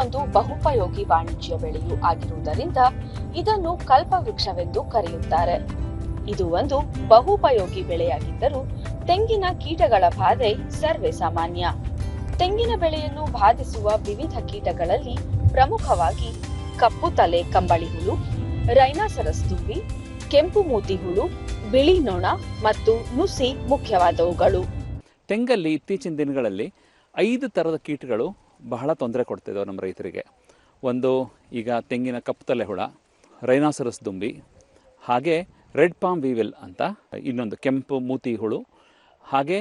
ಒಂದು ಬಹುಪಯೋಗಿ ವಾಣಿಜ್ಯ ಬೆಳೆಯೂ ಆಗಿರುವುದರಿಂದ ಇದನ್ನು ಕಲ್ಪವೃಕ್ಷವೆಂದು ಕರೆಯುತ್ತಾರೆ. ಇದು ಒಂದು ಬಹುಪಯೋಗಿ ಬೆಳೆಯಾಗಿದ್ದರೂ ತೆಂಗಿನ ಕೀಟಗಳ ಬಾಧೆ ಸರ್ವೇ ಸಾಮಾನ್ಯ. ತೆಂಗಿನ ಬೆಳೆಯನ್ನು ಬಾಧಿಸುವ ವಿವಿಧ ಕೀಟಗಳಲ್ಲಿ ಪ್ರಮುಖವಾಗಿ ಕಪ್ಪು ತಲೆ ಕಂಬಳಿ ಹುಳು, ರೈನಾಸರಸ್ ತುಂಬಿ ಕೆಂಪು ಮೂತಿ ಹುಳು, ಬಿಳಿ ನೊಣ ಮತ್ತು ನುಸಿ ಮುಖ್ಯವಾದವುಗಳು. ತೆಂಗಲ್ಲಿ ಇತ್ತೀಚಿನ ದಿನಗಳಲ್ಲಿ ಐದು ಥರದ ಕೀಟಗಳು ಬಹಳ ತೊಂದರೆ ಕೊಡ್ತಿದ್ದಾವೆ ನಮ್ಮ ರೈತರಿಗೆ. ಒಂದು ಈಗ ತೆಂಗಿನ ಕಪ್ಪುತಲೆ ಹುಳ ರೈನಾಸರಸ್ ದುಂಬಿ, ಹಾಗೆ ರೆಡ್ ಪಾಮ್ ವಿವೆಲ್ ಅಂತ ಇನ್ನೊಂದು ಕೆಂಪು ಮೂತಿ ಹುಳು, ಹಾಗೆ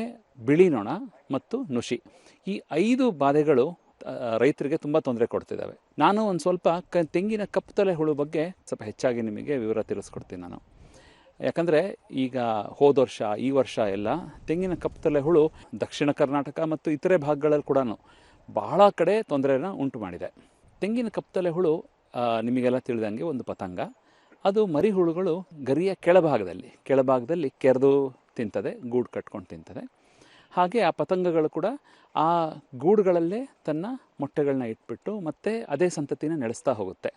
ಬಿಳಿ ನೊಣ ಮತ್ತು ನುಷಿ. ಈ ಐದು ಬಾಧೆಗಳು ರೈತರಿಗೆ ತುಂಬ ತೊಂದರೆ ಕೊಡ್ತಿದ್ದಾವೆ. ನಾನು ಒಂದು ಸ್ವಲ್ಪ ಕ, ತೆಂಗಿನ ಕಪ್ಪು ತಲೆ ಹುಳು ಬಗ್ಗೆ ಸ್ವಲ್ಪ ಹೆಚ್ಚಾಗಿ ನಿಮಗೆ ವಿವರ ತಿಳಿಸ್ಕೊಡ್ತೀನಿ ನಾನು. ಯಾಕಂದರೆ ಈಗ ಹೋದ ವರ್ಷ, ಈ ವರ್ಷ ಎಲ್ಲ ತೆಂಗಿನ ಕಪ್ಪು ತಲೆ ಹುಳು ದಕ್ಷಿಣ ಕರ್ನಾಟಕ ಮತ್ತು ಇತರೆ ಭಾಗಗಳಲ್ಲಿ ಕೂಡ ಬಹಳ ಕಡೆ ತೊಂದರೆನ ಉಂಟು ಮಾಡಿದೆ. ತೆಂಗಿನ ಕಪ್ಪತಲೆ ಹುಳು ನಿಮಗೆಲ್ಲ ತಿಳಿದಂಗೆ ಒಂದು ಪತಂಗ. ಅದು ಮರಿ ಹುಳುಗಳು ಗರಿಯ ಕೆಳಭಾಗದಲ್ಲಿ ಕೆಳಭಾಗದಲ್ಲಿ ಕೆರೆದು ತಿಂತದೆ, ಗೂಡು ಕಟ್ಕೊಂಡು ತಿಂತದೆ. ಹಾಗೆ ಆ ಪತಂಗಗಳು ಕೂಡ ಆ ಗೂಡುಗಳಲ್ಲೇ ತನ್ನ ಮೊಟ್ಟೆಗಳನ್ನ ಇಟ್ಬಿಟ್ಟು ಮತ್ತೆ ಅದೇ ಸಂತತಿನ ನಡೆಸ್ತಾ ಹೋಗುತ್ತೆ.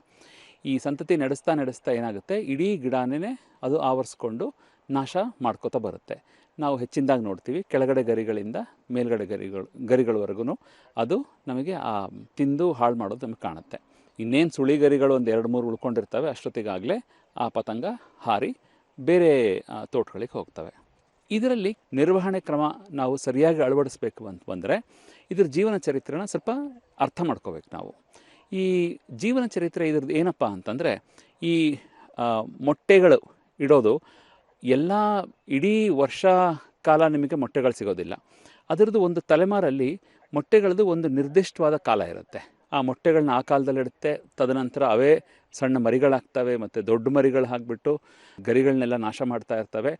ಈ ಸಂತತಿ ನಡೆಸ್ತಾ ನಡೆಸ್ತಾ ಏನಾಗುತ್ತೆ? ಇಡೀ ಗಿಡನೇ ಅದು ಆವರಿಸ್ಕೊಂಡು ನಾಶ ಮಾಡ್ಕೋತಾ ಬರುತ್ತೆ. ನಾವು ಹೆಚ್ಚಿನದಾಗಿ ನೋಡ್ತೀವಿ. ಕೆಳಗಡೆ ಗರಿಗಳಿಂದ ಮೇಲ್ಗಡೆ ಗರಿಗಳು ಗರಿಗಳವರೆಗೂ ಅದು ನಮಗೆ ಆ ತಿಂದು ಹಾಳು ಮಾಡೋದು ನಮಗೆ ಕಾಣುತ್ತೆ. ಇನ್ನೇನು ಸುಳಿ ಗರಿಗಳು ಒಂದು ಎರಡು ಮೂರು ಉಳ್ಕೊಂಡಿರ್ತವೆ, ಅಷ್ಟೊತ್ತಿಗಾಗಲೇ ಆ ಪತಂಗ ಹಾರಿ ಬೇರೆ ತೋಟಗಳಿಗೆ ಹೋಗ್ತವೆ. ಇದರಲ್ಲಿ ನಿರ್ವಹಣೆ ಕ್ರಮ ನಾವು ಸರಿಯಾಗಿ ಅಳವಡಿಸ್ಬೇಕು ಅಂತ ಬಂದರೆ ಇದ್ರ ಜೀವನ ಚರಿತ್ರೆನ ಸ್ವಲ್ಪ ಅರ್ಥ ಮಾಡ್ಕೋಬೇಕು ನಾವು. ಈ ಜೀವನ ಚರಿತ್ರೆ ಇದ್ರದ್ದು ಏನಪ್ಪ ಅಂತಂದರೆ ಈ ಮೊಟ್ಟೆಗಳು ಇಡೋದು ಎಲ್ಲ ಇಡೀ ವರ್ಷ ಕಾಲ ನಿಮಗೆ ಮೊಟ್ಟೆಗಳು ಸಿಗೋದಿಲ್ಲ. ಅದರದ್ದು ಒಂದು ತಲೆಮಾರಲ್ಲಿ ಮೊಟ್ಟೆಗಳದ್ದು ಒಂದು ನಿರ್ದಿಷ್ಟವಾದ ಕಾಲ ಇರುತ್ತೆ. ಆ ಮೊಟ್ಟೆಗಳನ್ನ ಆ ಕಾಲದಲ್ಲಿ ಇಡುತ್ತೆ. ತದನಂತರ ಅವೇ ಸಣ್ಣ ಮರಿಗಳಾಗ್ತವೆ ಮತ್ತು ದೊಡ್ಡ ಮರಿಗಳು ಹಾಕ್ಬಿಟ್ಟು ಗರಿಗಳನ್ನೆಲ್ಲ ನಾಶ ಮಾಡ್ತಾ ಇರ್ತವೆ.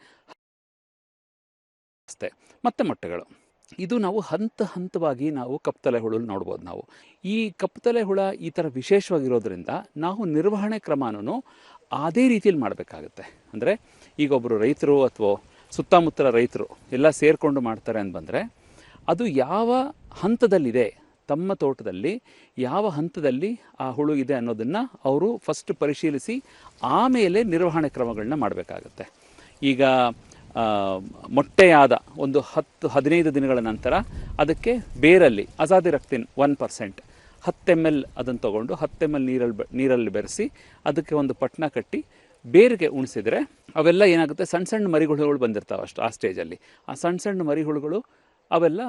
ಅಷ್ಟೇ. ಮತ್ತೆ ಮೊಟ್ಟೆಗಳು. ಇದು ನಾವು ಹಂತ ಹಂತವಾಗಿ ನಾವು ಕಪ್ಪುತಲೆ ಹುಳು ನೋಡ್ಬೋದು ನಾವು. ಈ ಕಪ್ಪುತಲೆ ಹುಳ ಈ ಥರ ವಿಶೇಷವಾಗಿರೋದ್ರಿಂದ ನಾವು ನಿರ್ವಹಣೆ ಕ್ರಮನೂ ಅದೇ ರೀತಿಯಲ್ಲಿ ಮಾಡಬೇಕಾಗುತ್ತೆ. ಅಂದರೆ ಈಗ ಒಬ್ಬರು ರೈತರು ಅಥವಾ ಸುತ್ತಮುತ್ತಲ ರೈತರು ಎಲ್ಲ ಸೇರಿಕೊಂಡು ಮಾಡ್ತಾರೆ ಅಂತ ಬಂದರೆ ಅದು ಯಾವ ಹಂತದಲ್ಲಿದೆ, ತಮ್ಮ ತೋಟದಲ್ಲಿ ಯಾವ ಹಂತದಲ್ಲಿ ಆ ಹುಳು ಇದೆ ಅನ್ನೋದನ್ನು ಅವರು ಫಸ್ಟ್ ಪರಿಶೀಲಿಸಿ ಆಮೇಲೆ ನಿರ್ವಹಣೆ ಕ್ರಮಗಳನ್ನ ಮಾಡಬೇಕಾಗತ್ತೆ. ಈಗ ಮೊಟ್ಟೆಯಾದ ಒಂದು ಹತ್ತು ಹದಿನೈದು ದಿನಗಳ ನಂತರ ಅದಕ್ಕೆ ಬೇರಲ್ಲಿ ಅಜಾದಿರಕ್ತಿನ್ ಒನ್ ಪರ್ಸೆಂಟ್ ಹತ್ತು ಎಂ ಎಲ್ ಅದನ್ನು ತೊಗೊಂಡು ಹತ್ತು ಎಂ ಎಲ್ ನೀರಲ್ಲಿ ನೀರಲ್ಲಿ ಬೆರೆಸಿ ಅದಕ್ಕೆ ಒಂದು ಪಟ್ನ ಕಟ್ಟಿ ಬೇರಿಗೆ ಉಣಿಸಿದರೆ ಅವೆಲ್ಲ ಏನಾಗುತ್ತೆ? ಸಣ್ಣ ಸಣ್ಣ ಮರಿಹುಳುಗಳು ಬಂದಿರ್ತಾವೆ ಅಷ್ಟು, ಆ ಸ್ಟೇಜಲ್ಲಿ. ಆ ಸಣ್ಣ ಸಣ್ಣ ಮರಿಹುಳುಗಳು ಅವೆಲ್ಲ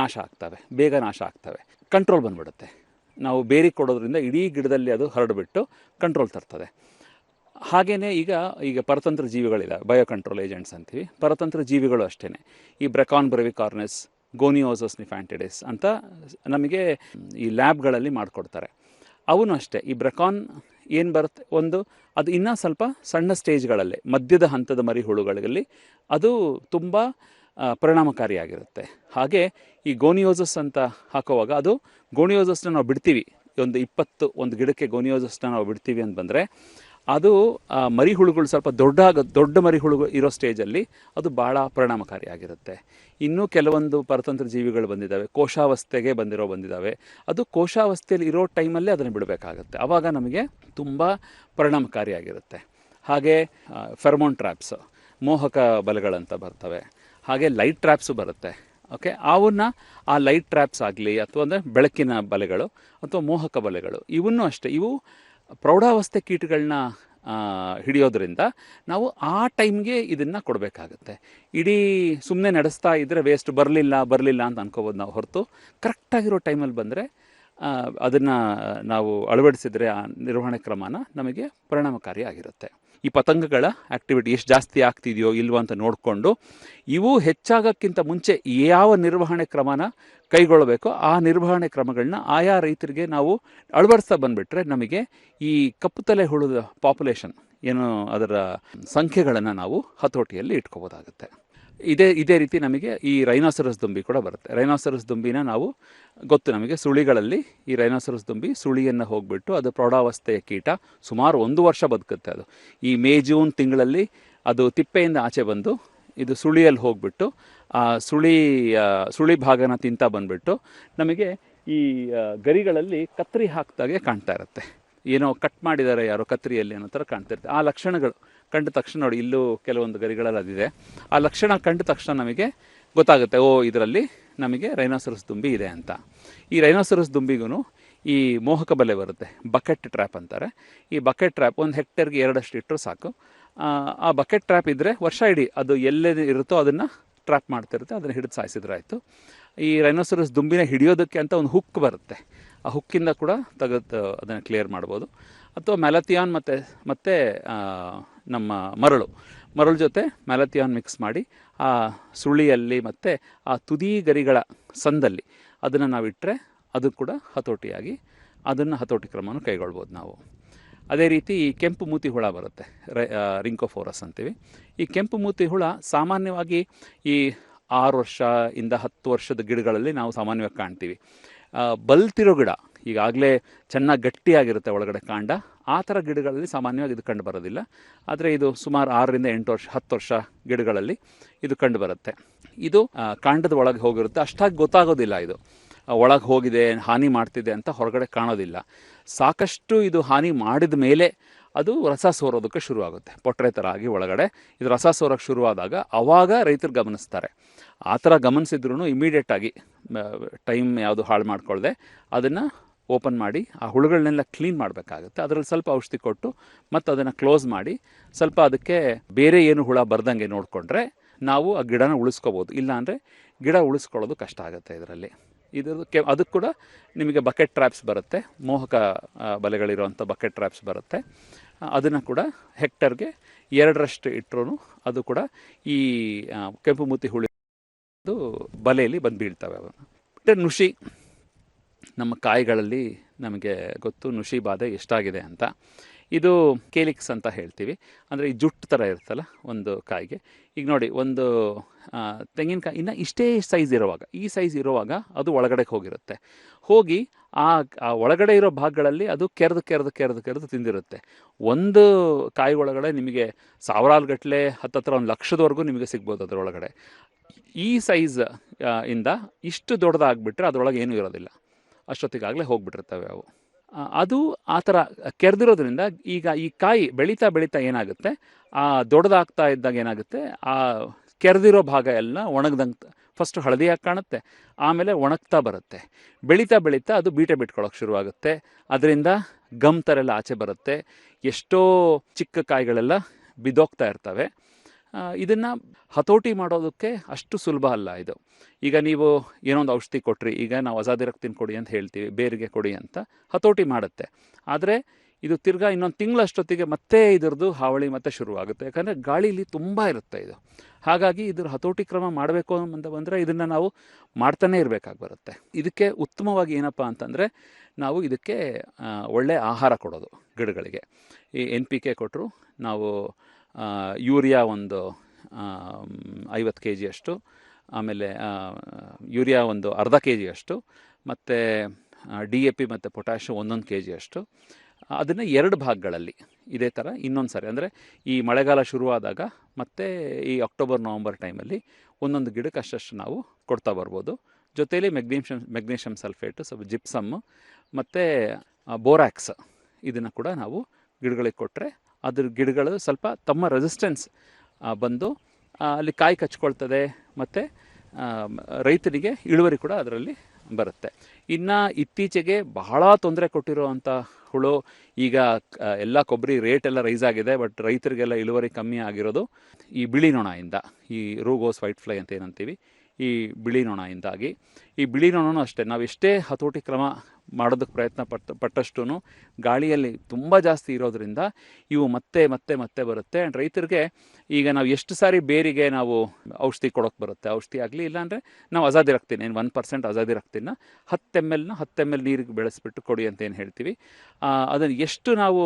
ನಾಶ ಆಗ್ತವೆ, ಬೇಗ ನಾಶ ಆಗ್ತವೆ. ಕಂಟ್ರೋಲ್ ಬಂದ್ಬಿಡುತ್ತೆ. ನಾವು ಬೇರಿಗೆ ಕೊಡೋದ್ರಿಂದ ಇಡೀ ಗಿಡದಲ್ಲಿ ಅದು ಹರಡಿಬಿಟ್ಟು ಕಂಟ್ರೋಲ್ ತರ್ತದೆ. ಹಾಗೆಯೇ ಈಗ ಈಗ ಪರತಂತ್ರ ಜೀವಿಗಳಿದ್ದಾವೆ ಬಯೋ ಕಂಟ್ರೋಲ್ ಏಜೆಂಟ್ಸ್ ಅಂತೀವಿ. ಪರತಂತ್ರ ಜೀವಿಗಳು ಅಷ್ಟೇ ಈ ಬ್ರೆಕಾನ್ ಬ್ರೆವಿಕಾರ್ನೆಸ್ ಗೋನಿಯೋಸಸ್ ನಿಫ್ಯಾಂಟಿಡಿಸ್ ಅಂತ ನಮಗೆ ಈ ಲ್ಯಾಬ್ಗಳಲ್ಲಿ ಮಾಡಿಕೊಡ್ತಾರೆ. ಅವನು ಅಷ್ಟೇ, ಈ ಬ್ರಕಾನ್ ಏನು ಬರುತ್ತೆ? ಒಂದು, ಅದು ಇನ್ನೂ ಸ್ವಲ್ಪ ಸಣ್ಣ ಸ್ಟೇಜ್ಗಳಲ್ಲಿ, ಮಧ್ಯದ ಹಂತದ ಮರಿ ಹುಳುಗಳಲ್ಲಿ ಅದು ತುಂಬ ಪರಿಣಾಮಕಾರಿಯಾಗಿರುತ್ತೆ. ಹಾಗೆ ಈ ಗೋನಿಯೋಸಸ್ ಅಂತ ಹಾಕುವಾಗ ಅದು ಗೋನಿಯೋಸಸ್ನ ನಾವು ಬಿಡ್ತೀವಿ. ಒಂದು ಇಪ್ಪತ್ತು, ಒಂದು ಗಿಡಕ್ಕೆ ಗೋನಿಯೋಸಸ್ನ ನಾವು ಬಿಡ್ತೀವಿ ಅಂತ ಬಂದರೆ ಅದು ಮರಿ ಹುಳುಗಳು ಸ್ವಲ್ಪ ದೊಡ್ಡ ದೊಡ್ಡ ಮರಿ ಹುಳುಗಳು ಇರೋ ಸ್ಟೇಜಲ್ಲಿ ಅದು ಭಾಳ ಪರಿಣಾಮಕಾರಿಯಾಗಿರುತ್ತೆ. ಇನ್ನೂ ಕೆಲವೊಂದು ಪರತಂತ್ರ ಜೀವಿಗಳು ಬಂದಿದ್ದಾವೆ. ಕೋಶಾವಸ್ಥೆಗೆ ಬಂದಿರೋ ಬಂದಿದ್ದಾವೆ. ಅದು ಕೋಶಾವಸ್ಥೆಯಲ್ಲಿ ಇರೋ ಟೈಮಲ್ಲೇ ಅದನ್ನು ಬಿಡಬೇಕಾಗುತ್ತೆ. ಆವಾಗ ನಮಗೆ ತುಂಬ ಪರಿಣಾಮಕಾರಿಯಾಗಿರುತ್ತೆ. ಹಾಗೆ ಫೆರ್ಮೋನ್ ಟ್ರ್ಯಾಪ್ಸ್, ಮೋಹಕ ಬಲಗಳಂತ ಬರ್ತವೆ. ಹಾಗೆ ಲೈಟ್ ಟ್ರ್ಯಾಪ್ಸು ಬರುತ್ತೆ. ಓಕೆ, ಅವನ್ನ ಆ ಲೈಟ್ ಟ್ರ್ಯಾಪ್ಸ್ ಆಗಲಿ, ಅಥವಾ ಅಂದರೆ ಬೆಳಕಿನ ಬಲೆಗಳು, ಅಥವಾ ಮೋಹಕ ಬಲೆಗಳು, ಇವನ್ನೂ ಅಷ್ಟೇ. ಇವು ಪ್ರೌಢಾವಸ್ಥೆ ಕೀಟಗಳನ್ನ ಹಿಡಿಯೋದ್ರಿಂದ ನಾವು ಆ ಟೈಮ್ಗೆ ಇದನ್ನು ಕೊಡಬೇಕಾಗತ್ತೆ. ಇಡೀ ಸುಮ್ಮನೆ ನಡೆಸ್ತಾ ಇದ್ದರೆ ವೇಸ್ಟ್ ಬರಲಿಲ್ಲ ಬರಲಿಲ್ಲ ಅಂತ ಅನ್ಕೋಬೋದು ನಾವು ಹೊರತು. ಕರೆಕ್ಟಾಗಿರೋ ಟೈಮಲ್ಲಿ ಬಂದರೆ ಅದನ್ನು ನಾವು ಅಳವಡಿಸಿದರೆ ಆ ನಿರ್ವಹಣೆ ಕ್ರಮನ ನಮಗೆ ಪರಿಣಾಮಕಾರಿಯಾಗಿರುತ್ತೆ ಈ ಪತಂಗಗಳ ಆಕ್ಟಿವಿಟಿ ಎಷ್ಟು ಜಾಸ್ತಿ ಆಗ್ತಿದೆಯೋ ಇಲ್ವೋ ಅಂತ ನೋಡಿಕೊಂಡು ಇವು ಹೆಚ್ಚಾಗೋಕ್ಕಿಂತ ಮುಂಚೆ ಯಾವ ನಿರ್ವಹಣೆ ಕ್ರಮನ ಕೈಗೊಳ್ಳಬೇಕೋ ಆ ನಿರ್ವಹಣೆ ಕ್ರಮಗಳನ್ನ ಆಯಾ ರೈತರಿಗೆ ನಾವು ಅಳವಡಿಸ್ತಾ ಬಂದುಬಿಟ್ರೆ ನಮಗೆ ಈ ಕಪ್ಪು ತಲೆ ಹುಳದ ಪಾಪ್ಯುಲೇಷನ್ ಏನು ಅದರ ಸಂಖ್ಯೆಗಳನ್ನು ನಾವು ಹತೋಟಿಯಲ್ಲಿ ಇಟ್ಕೋಬೋದಾಗುತ್ತೆ. ಇದೇ ಇದೇ ರೀತಿ ನಮಗೆ ಈ ರೈನಾಸರಸ್ ದುಂಬಿ ಕೂಡ ಬರುತ್ತೆ. ರೈನಾಸರಸ್ ದುಂಬಿನ ನಾವು, ಗೊತ್ತು ನಮಗೆ ಸುಳಿಗಳಲ್ಲಿ ಈ ರೈನಾಸರಸ್ ದುಂಬಿ ಸುಳಿಯನ್ನು ಹೋಗಿಬಿಟ್ಟು ಅದು ಪ್ರೌಢಾವಸ್ಥೆಯ ಕೀಟ ಸುಮಾರು ಒಂದು ವರ್ಷ ಬದುಕುತ್ತೆ ಅದು. ಈ ಮೇ, ಜೂನ್ ತಿಂಗಳಲ್ಲಿ ಅದು ತಿಪ್ಪೆಯಿಂದ ಆಚೆ ಬಂದು ಇದು ಸುಳಿಯಲ್ಲಿ ಹೋಗ್ಬಿಟ್ಟು, ಆ ಸುಳಿ ಸುಳಿ ಭಾಗನ ತಿಂತಾ ಬಂದ್ಬಿಟ್ಟು ನಮಗೆ ಈ ಗರಿಗಳಲ್ಲಿ ಕತ್ತರಿ ಹಾಕಿದಾಗೆ ಕಾಣ್ತಾ ಇರುತ್ತೆ. ಏನೋ ಕಟ್ ಮಾಡಿದ್ದಾರೆ ಯಾರೋ ಕತ್ರಿಯಲ್ಲಿ ಅನ್ನೋ ಥರ ಕಾಣ್ತಾ ಇರುತ್ತೆ. ಆ ಲಕ್ಷಣಗಳು ಕಂಡ ತಕ್ಷಣ ನೋಡಿ ಇಲ್ಲೂ ಕೆಲವೊಂದು ಗರಿಗಳಲ್ಲಿ ಅದಿದೆ. ಆ ಲಕ್ಷಣ ಕಂಡ ತಕ್ಷಣ ನಮಗೆ ಗೊತ್ತಾಗುತ್ತೆ ಓ ಇದರಲ್ಲಿ ನಮಗೆ ರೈನೋಸರಸ್ ದುಂಬಿ ಇದೆ ಅಂತ. ಈ ರೈನೋಸರಸ್ ದುಂಬಿಗೂ ಈ ಮೋಹಕ ಬಲೆ ಬರುತ್ತೆ ಬಕೆಟ್ ಟ್ರ್ಯಾಪ್ ಅಂತಾರೆ. ಈ ಬಕೆಟ್ ಟ್ರ್ಯಾಪ್ ಒಂದು ಹೆಕ್ಟೇರ್ಗೆ ಎರಡಷ್ಟು ಇಟ್ಟರು ಸಾಕು. ಆ, ಬಕೆಟ್ ಟ್ರ್ಯಾಪ್ ಇದ್ದರೆ ವರ್ಷ ಇಡೀ ಅದು ಎಲ್ಲೇ ಇರುತ್ತೋ ಅದನ್ನು ಟ್ರ್ಯಾಪ್ ಮಾಡ್ತಿರುತ್ತೆ ಅದನ್ನು ಹಿಡಿದು ಸಾಯಿಸಿದ್ರೆ ಆಯಿತು ಈ ರೈನೋಸರಸ್ ದುಂಬಿನ ಹಿಡಿಯೋದಕ್ಕೆ ಅಂತ ಒಂದು ಹುಕ್ ಬರುತ್ತೆ. ಆ ಹುಕ್ಕಿಂದ ಕೂಡ ತೆಗೆದು ಅದನ್ನು ಕ್ಲಿಯರ್ ಮಾಡ್ಬೋದು. ಅಥವಾ ಮ್ಯಾಲಥಿಯಾನ್ ಮತ್ತು ಮತ್ತು ನಮ್ಮ ಮರಳು. ಮರಳು ಜೊತೆ ಮ್ಯಾಲಥಿಯಾನ್ ಮಿಕ್ಸ್ ಮಾಡಿ ಆ ಸುಳಿಯಲ್ಲಿ ಮತ್ತು ಆ ತುದಿ ಗರಿಗಳ ಸಂದಲ್ಲಿ ಅದನ್ನು ನಾವು ಇಟ್ಟರೆ ಅದು ಕೂಡ ಹತೋಟಿಯಾಗಿ ಅದನ್ನು ಹತೋಟಿ ಕ್ರಮವನ್ನು ಕೈಗೊಳ್ಬೋದು ನಾವು. ಅದೇ ರೀತಿ ಈ ಕೆಂಪು ಮೂತಿ ಹುಳ ಬರುತ್ತೆ ರಿಂಕೋಫೋರಸ್ ಅಂತೀವಿ. ಈ ಕೆಂಪು ಮೂತಿ ಹುಳ ಸಾಮಾನ್ಯವಾಗಿ ಈ ಆರು ವರ್ಷ ಇಂದ ಹತ್ತು ವರ್ಷದ ಗಿಡಗಳಲ್ಲಿ ನಾವು ಸಾಮಾನ್ಯವಾಗಿ ಕಾಣ್ತೀವಿ. ಬಲ್ತಿರೋ ಗಿಡ ಈಗಾಗಲೇ ಚೆನ್ನಾಗಿ ಗಟ್ಟಿಯಾಗಿರುತ್ತೆ ಒಳಗಡೆ ಕಾಂಡ. ಆ ಥರ ಗಿಡಗಳಲ್ಲಿ ಸಾಮಾನ್ಯವಾಗಿ ಇದು ಕಂಡು ಬರೋದಿಲ್ಲ. ಆದರೆ ಇದು ಸುಮಾರು ಆರರಿಂದ ಎಂಟು ವರ್ಷ, ಹತ್ತು ವರ್ಷ ಗಿಡಗಳಲ್ಲಿ ಇದು ಕಂಡು ಬರುತ್ತೆ. ಇದು ಕಾಂಡದ ಒಳಗೆ ಹೋಗಿರುತ್ತೆ. ಅಷ್ಟಾಗಿ ಗೊತ್ತಾಗೋದಿಲ್ಲ ಇದು. ಒಳಗೆ ಹೋಗಿದೆ, ಹಾನಿ ಮಾಡ್ತಿದೆ ಅಂತ ಹೊರಗಡೆ ಕಾಣೋದಿಲ್ಲ. ಸಾಕಷ್ಟು ಇದು ಹಾನಿ ಮಾಡಿದ ಮೇಲೆ ಅದು ರಸ ಸೋರೋದಕ್ಕೆ ಶುರುವಾಗುತ್ತೆ. ಪೊಟ್ರೆ ಥರ ಆಗಿ ಒಳಗಡೆ ಇದು ರಸ ಸೋರೋಕ್ಕೆ ಶುರುವಾದಾಗ ಆವಾಗ ರೈತರು ಗಮನಿಸ್ತಾರೆ. ಆ ಥರ ಗಮನಿಸಿದ್ರು ಇಮಿಡಿಯೇಟಾಗಿ ಟೈಮ್ ಯಾವುದು ಹಾಳು ಮಾಡಿಕೊಳ್ಳದೆ ಅದನ್ನು ಓಪನ್ ಮಾಡಿ, ಆ ಹುಳುಗಳನ್ನೆಲ್ಲ ಕ್ಲೀನ್ ಮಾಡಬೇಕಾಗುತ್ತೆ. ಅದರಲ್ಲಿ ಸ್ವಲ್ಪ ಔಷಧಿ ಕೊಟ್ಟು ಮತ್ತು ಅದನ್ನು ಕ್ಲೋಸ್ ಮಾಡಿ, ಸ್ವಲ್ಪ ಅದಕ್ಕೆ ಬೇರೆ ಏನು ಹುಳ ಬರ್ದಂಗೆ ನೋಡಿಕೊಂಡ್ರೆ ನಾವು ಆ ಗಿಡನ ಉಳಿಸ್ಕೋಬೋದು. ಇಲ್ಲಾಂದರೆ ಗಿಡ ಉಳಿಸ್ಕೊಳ್ಳೋದು ಕಷ್ಟ ಆಗುತ್ತೆ ಇದರಲ್ಲಿ. ಇದ್ರದ್ದು ಕೆ ಅದಕ್ಕೆ ಕೂಡ ನಿಮಗೆ ಬಕೆಟ್ ಟ್ರ್ಯಾಪ್ಸ್ ಬರುತ್ತೆ. ಮೋಹಕ ಬಲೆಗಳಿರುವಂಥ ಬಕೆಟ್ ಟ್ರ್ಯಾಪ್ಸ್ ಬರುತ್ತೆ. ಅದನ್ನು ಕೂಡ ಹೆಕ್ಟರ್ಗೆ ಎರಡರಷ್ಟು ಇಟ್ಟರೂ ಅದು ಕೂಡ ಈ ಕೆಂಪು ಮೂತಿ ಹುಳಿ ಬಲೆಯಲ್ಲಿ ಬಂದು ಬೀಳ್ತವೆ ಮತ್ತು ನುಷಿ. ನಮ್ಮ ಕಾಯಿಗಳಲ್ಲಿ ನಮಗೆ ಗೊತ್ತು ನುಷಿ ಬಾಧೆ ಎಷ್ಟಾಗಿದೆ ಅಂತ. ಇದು ಕೇಲಿಕ್ಸ್ ಅಂತ ಹೇಳ್ತೀವಿ. ಅಂದರೆ ಈ ಜುಟ್ಟು ಥರ ಇರುತ್ತಲ್ಲ ಒಂದು ಕಾಯಿಗೆ. ಈಗ ನೋಡಿ, ಒಂದು ತೆಂಗಿನಕಾಯಿ, ಇನ್ನು ಇಷ್ಟೇ ಸೈಜ್ ಇರುವಾಗ, ಈ ಸೈಜ್ ಇರುವಾಗ ಅದು ಒಳಗಡೆ ಹೋಗಿರುತ್ತೆ. ಹೋಗಿ ಆ ಒಳಗಡೆ ಇರೋ ಭಾಗಗಳಲ್ಲಿ ಅದು ಕೆರೆದು ಕೆರೆದು ಕೆರೆದು ಕೆರೆದು ತಿಂದಿರುತ್ತೆ. ಒಂದು ಕಾಯಿ ಒಳಗಡೆ ನಿಮಗೆ ಸಾವಿರಾರು ಗಟ್ಟಲೆ ಹತ್ತತ್ರ ಒಂದು ಲಕ್ಷದವರೆಗೂ ನಿಮಗೆ ಸಿಗ್ಬೋದು ಅದರೊಳಗಡೆ. ಈ ಸೈಜ್ ಇಂದ ಇಷ್ಟು ದೊಡ್ಡದಾಗ್ಬಿಟ್ರೆ ಅದರೊಳಗೆ ಏನೂ ಇರೋದಿಲ್ಲ. ಅಷ್ಟೊತ್ತಿಗಾಗಲೇ ಹೋಗ್ಬಿಟ್ಟಿರ್ತವೆ ಅವು. ಅದು ಆ ಥರ ಕೆರೆದಿರೋದ್ರಿಂದ ಈಗ ಈ ಕಾಯಿ ಬೆಳೀತಾ ಬೆಳೀತಾ ಏನಾಗುತ್ತೆ? ಆ ದೊಡ್ಡದಾಗ್ತಾ ಇದ್ದಾಗ ಏನಾಗುತ್ತೆ? ಆ ಕೆರೆದಿರೋ ಭಾಗ ಎಲ್ಲ ಒಣಗ್ದಂಗೆ ಫಸ್ಟ್ ಹಳದಿಯಾಗಿ ಕಾಣುತ್ತೆ, ಆಮೇಲೆ ಒಣಗ್ತಾ ಬರುತ್ತೆ. ಬೆಳೀತಾ ಬೆಳೀತಾ ಅದು ಬೀಟೆ ಬಿಟ್ಕೊಳ್ಳೋಕೆ ಶುರುವಾಗುತ್ತೆ. ಅದರಿಂದ ಗಮ್ ಥರ ಎಲ್ಲ ಆಚೆ ಬರುತ್ತೆ. ಎಷ್ಟೋ ಚಿಕ್ಕ ಕಾಯಿಗಳೆಲ್ಲ ಬಿದ್ದೋಗ್ತಾ ಇರ್ತವೆ. ಇದನ್ನು ಹತೋಟಿ ಮಾಡೋದಕ್ಕೆ ಅಷ್ಟು ಸುಲಭ ಅಲ್ಲ ಇದು. ಈಗ ನೀವು ಏನೋ ಒಂದು ಔಷಧಿ ಕೊಟ್ರಿ, ಈಗ ನಾವು ಅಜಾದಿರಕ್ತಿನ ಕೊಡಿ ಅಂತ ಹೇಳ್ತೀವಿ, ಬೇರಿಗೆ ಕೊಡಿ ಅಂತ ಹತೋಟಿ ಮಾಡುತ್ತೆ. ಆದರೆ ಇದು ತಿರ್ಗಾ ಇನ್ನೊಂದು ತಿಂಗಳಷ್ಟೊತ್ತಿಗೆ ಮತ್ತೆ ಇದ್ರದ್ದು ಹಾವಳಿ ಮತ್ತೆ ಶುರುವಾಗುತ್ತೆ. ಯಾಕಂದರೆ ಗಾಳೀಲಿ ತುಂಬ ಇರುತ್ತೆ ಇದು. ಹಾಗಾಗಿ ಇದ್ರ ಹತೋಟಿ ಕ್ರಮ ಮಾಡಬೇಕು ಅಂತ ಬಂದರೆ ಇದನ್ನು ನಾವು ಮಾಡ್ತಾನೆ ಇರಬೇಕಾಗಿ ಬರುತ್ತೆ. ಇದಕ್ಕೆ ಉತ್ತಮವಾಗಿ ಏನಪ್ಪ ಅಂತಂದರೆ ನಾವು ಇದಕ್ಕೆ ಒಳ್ಳೆಯ ಒಳ್ಳೆ ಆಹಾರ ಕೊಡೋದು ಗಿಡಗಳಿಗೆ. ಈ ಎನ್ ಪಿ ಕೆ ಕೊಟ್ಟರು ನಾವು ಯೂರಿಯಾ ಒಂದು ಐವತ್ತು ಕೆ ಜಿಯಷ್ಟು ಆಮೇಲೆ ಯೂರಿಯಾ ಒಂದು ಅರ್ಧ ಕೆ ಜಿಯಷ್ಟು ಮತ್ತು ಡಿ ಎ ಪಿ ಮತ್ತು ಪೊಟ್ಯಾಷು ಒಂದೊಂದು ಕೆ ಜಿಯಷ್ಟು ಅದನ್ನು ಎರಡು ಭಾಗಗಳಲ್ಲಿ ಇದೇ ಥರ ಇನ್ನೊಂದು ಸಾರಿ ಅಂದರೆ ಈ ಮಳೆಗಾಲ ಶುರುವಾದಾಗ ಮತ್ತು ಈ ಅಕ್ಟೋಬರ್, ನವಂಬರ್ ಟೈಮಲ್ಲಿ ಒಂದೊಂದು ಗಿಡಕ್ಕೆ ಅಷ್ಟಷ್ಟು ನಾವು ಕೊಡ್ತಾ ಬರ್ಬೋದು. ಜೊತೆಯಲ್ಲಿ ಮೆಗ್ನೀಷಿಯಂ ಮೆಗ್ನೀಷಿಯಮ್ ಸಲ್ಫೇಟು, ಸ್ವಲ್ಪ ಜಿಪ್ಸಮ್ಮು, ಮತ್ತು ಬೋರಾಕ್ಸ್ ಇದನ್ನು ಕೂಡ ನಾವು ಗಿಡಗಳಿಗೆ ಕೊಟ್ಟರೆ ಅದ್ರ ಗಿಡಗಳು ಸ್ವಲ್ಪ ತಮ್ಮ ರೆಸಿಸ್ಟೆನ್ಸ್ ಬಂದು ಅಲ್ಲಿ ಕಾಯಿ ಕಚ್ಕೊಳ್ತದೆ ಮತ್ತು ರೈತನಿಗೆ ಇಳುವರಿ ಕೂಡ ಅದರಲ್ಲಿ ಬರುತ್ತೆ. ಇನ್ನು ಇತ್ತೀಚೆಗೆ ಬಹಳ ತೊಂದರೆ ಕೊಟ್ಟಿರುವಂಥ ಹುಳು, ಈಗ ಎಲ್ಲ ಕೊಬ್ಬರಿ ರೇಟ್ ಎಲ್ಲ ರೈಸ್ ಆಗಿದೆ ಬಟ್ ರೈತರಿಗೆಲ್ಲ ಇಳುವರಿ ಕಮ್ಮಿ ಆಗಿರೋದು ಈ ಬಿಳಿ ನೊಣಯಿಂದ, ಈ ರೂಗೋಸ್ ವೈಟ್ ಫ್ಲೈ ಅಂತ ಏನಂತೀವಿ, ಈ ಬಿಳಿ ನೊಣಯಿಂದಾಗಿ. ಈ ಬಿಳಿ ನೊಣನೂ ಅಷ್ಟೇ, ನಾವು ಎಷ್ಟೇ ಹತೋಟಿ ಕ್ರಮ ಮಾಡೋದಕ್ಕೆ ಪ್ರಯತ್ನ ಪಟ್ಟು ಪಟ್ಟಷ್ಟು ಗಾಳಿಯಲ್ಲಿ ತುಂಬ ಜಾಸ್ತಿ ಇರೋದರಿಂದ ಇವು ಮತ್ತೆ ಮತ್ತೆ ಮತ್ತೆ ಬರುತ್ತೆ. ಆ್ಯಂಡ್ ರೈತರಿಗೆ ಈಗ ನಾವು ಎಷ್ಟು ಸಾರಿ ಬೇರಿಗೆ ನಾವು ಔಷಧಿ ಕೊಡೋಕೆ ಬರುತ್ತೆ. ಔಷಧಿ ಆಗಲಿ ಇಲ್ಲಾಂದರೆ ನಾವು ಅಜಾದಿ ರಕ್ತಿನ, ಏನು ಒನ್ ಪರ್ಸೆಂಟ್ ಅಜಾದಿ ರಕ್ತಿನ ಹತ್ತು ಎಂ ಎಲ್ನ ಹತ್ತು ಎಂ ಎಲ್ ನೀರಿಗೆ ಬೆಳೆಸ್ಬಿಟ್ಟು ಕೊಡಿ ಅಂತ ಏನು ಹೇಳ್ತೀವಿ. ಅದನ್ನು ಎಷ್ಟು ನಾವು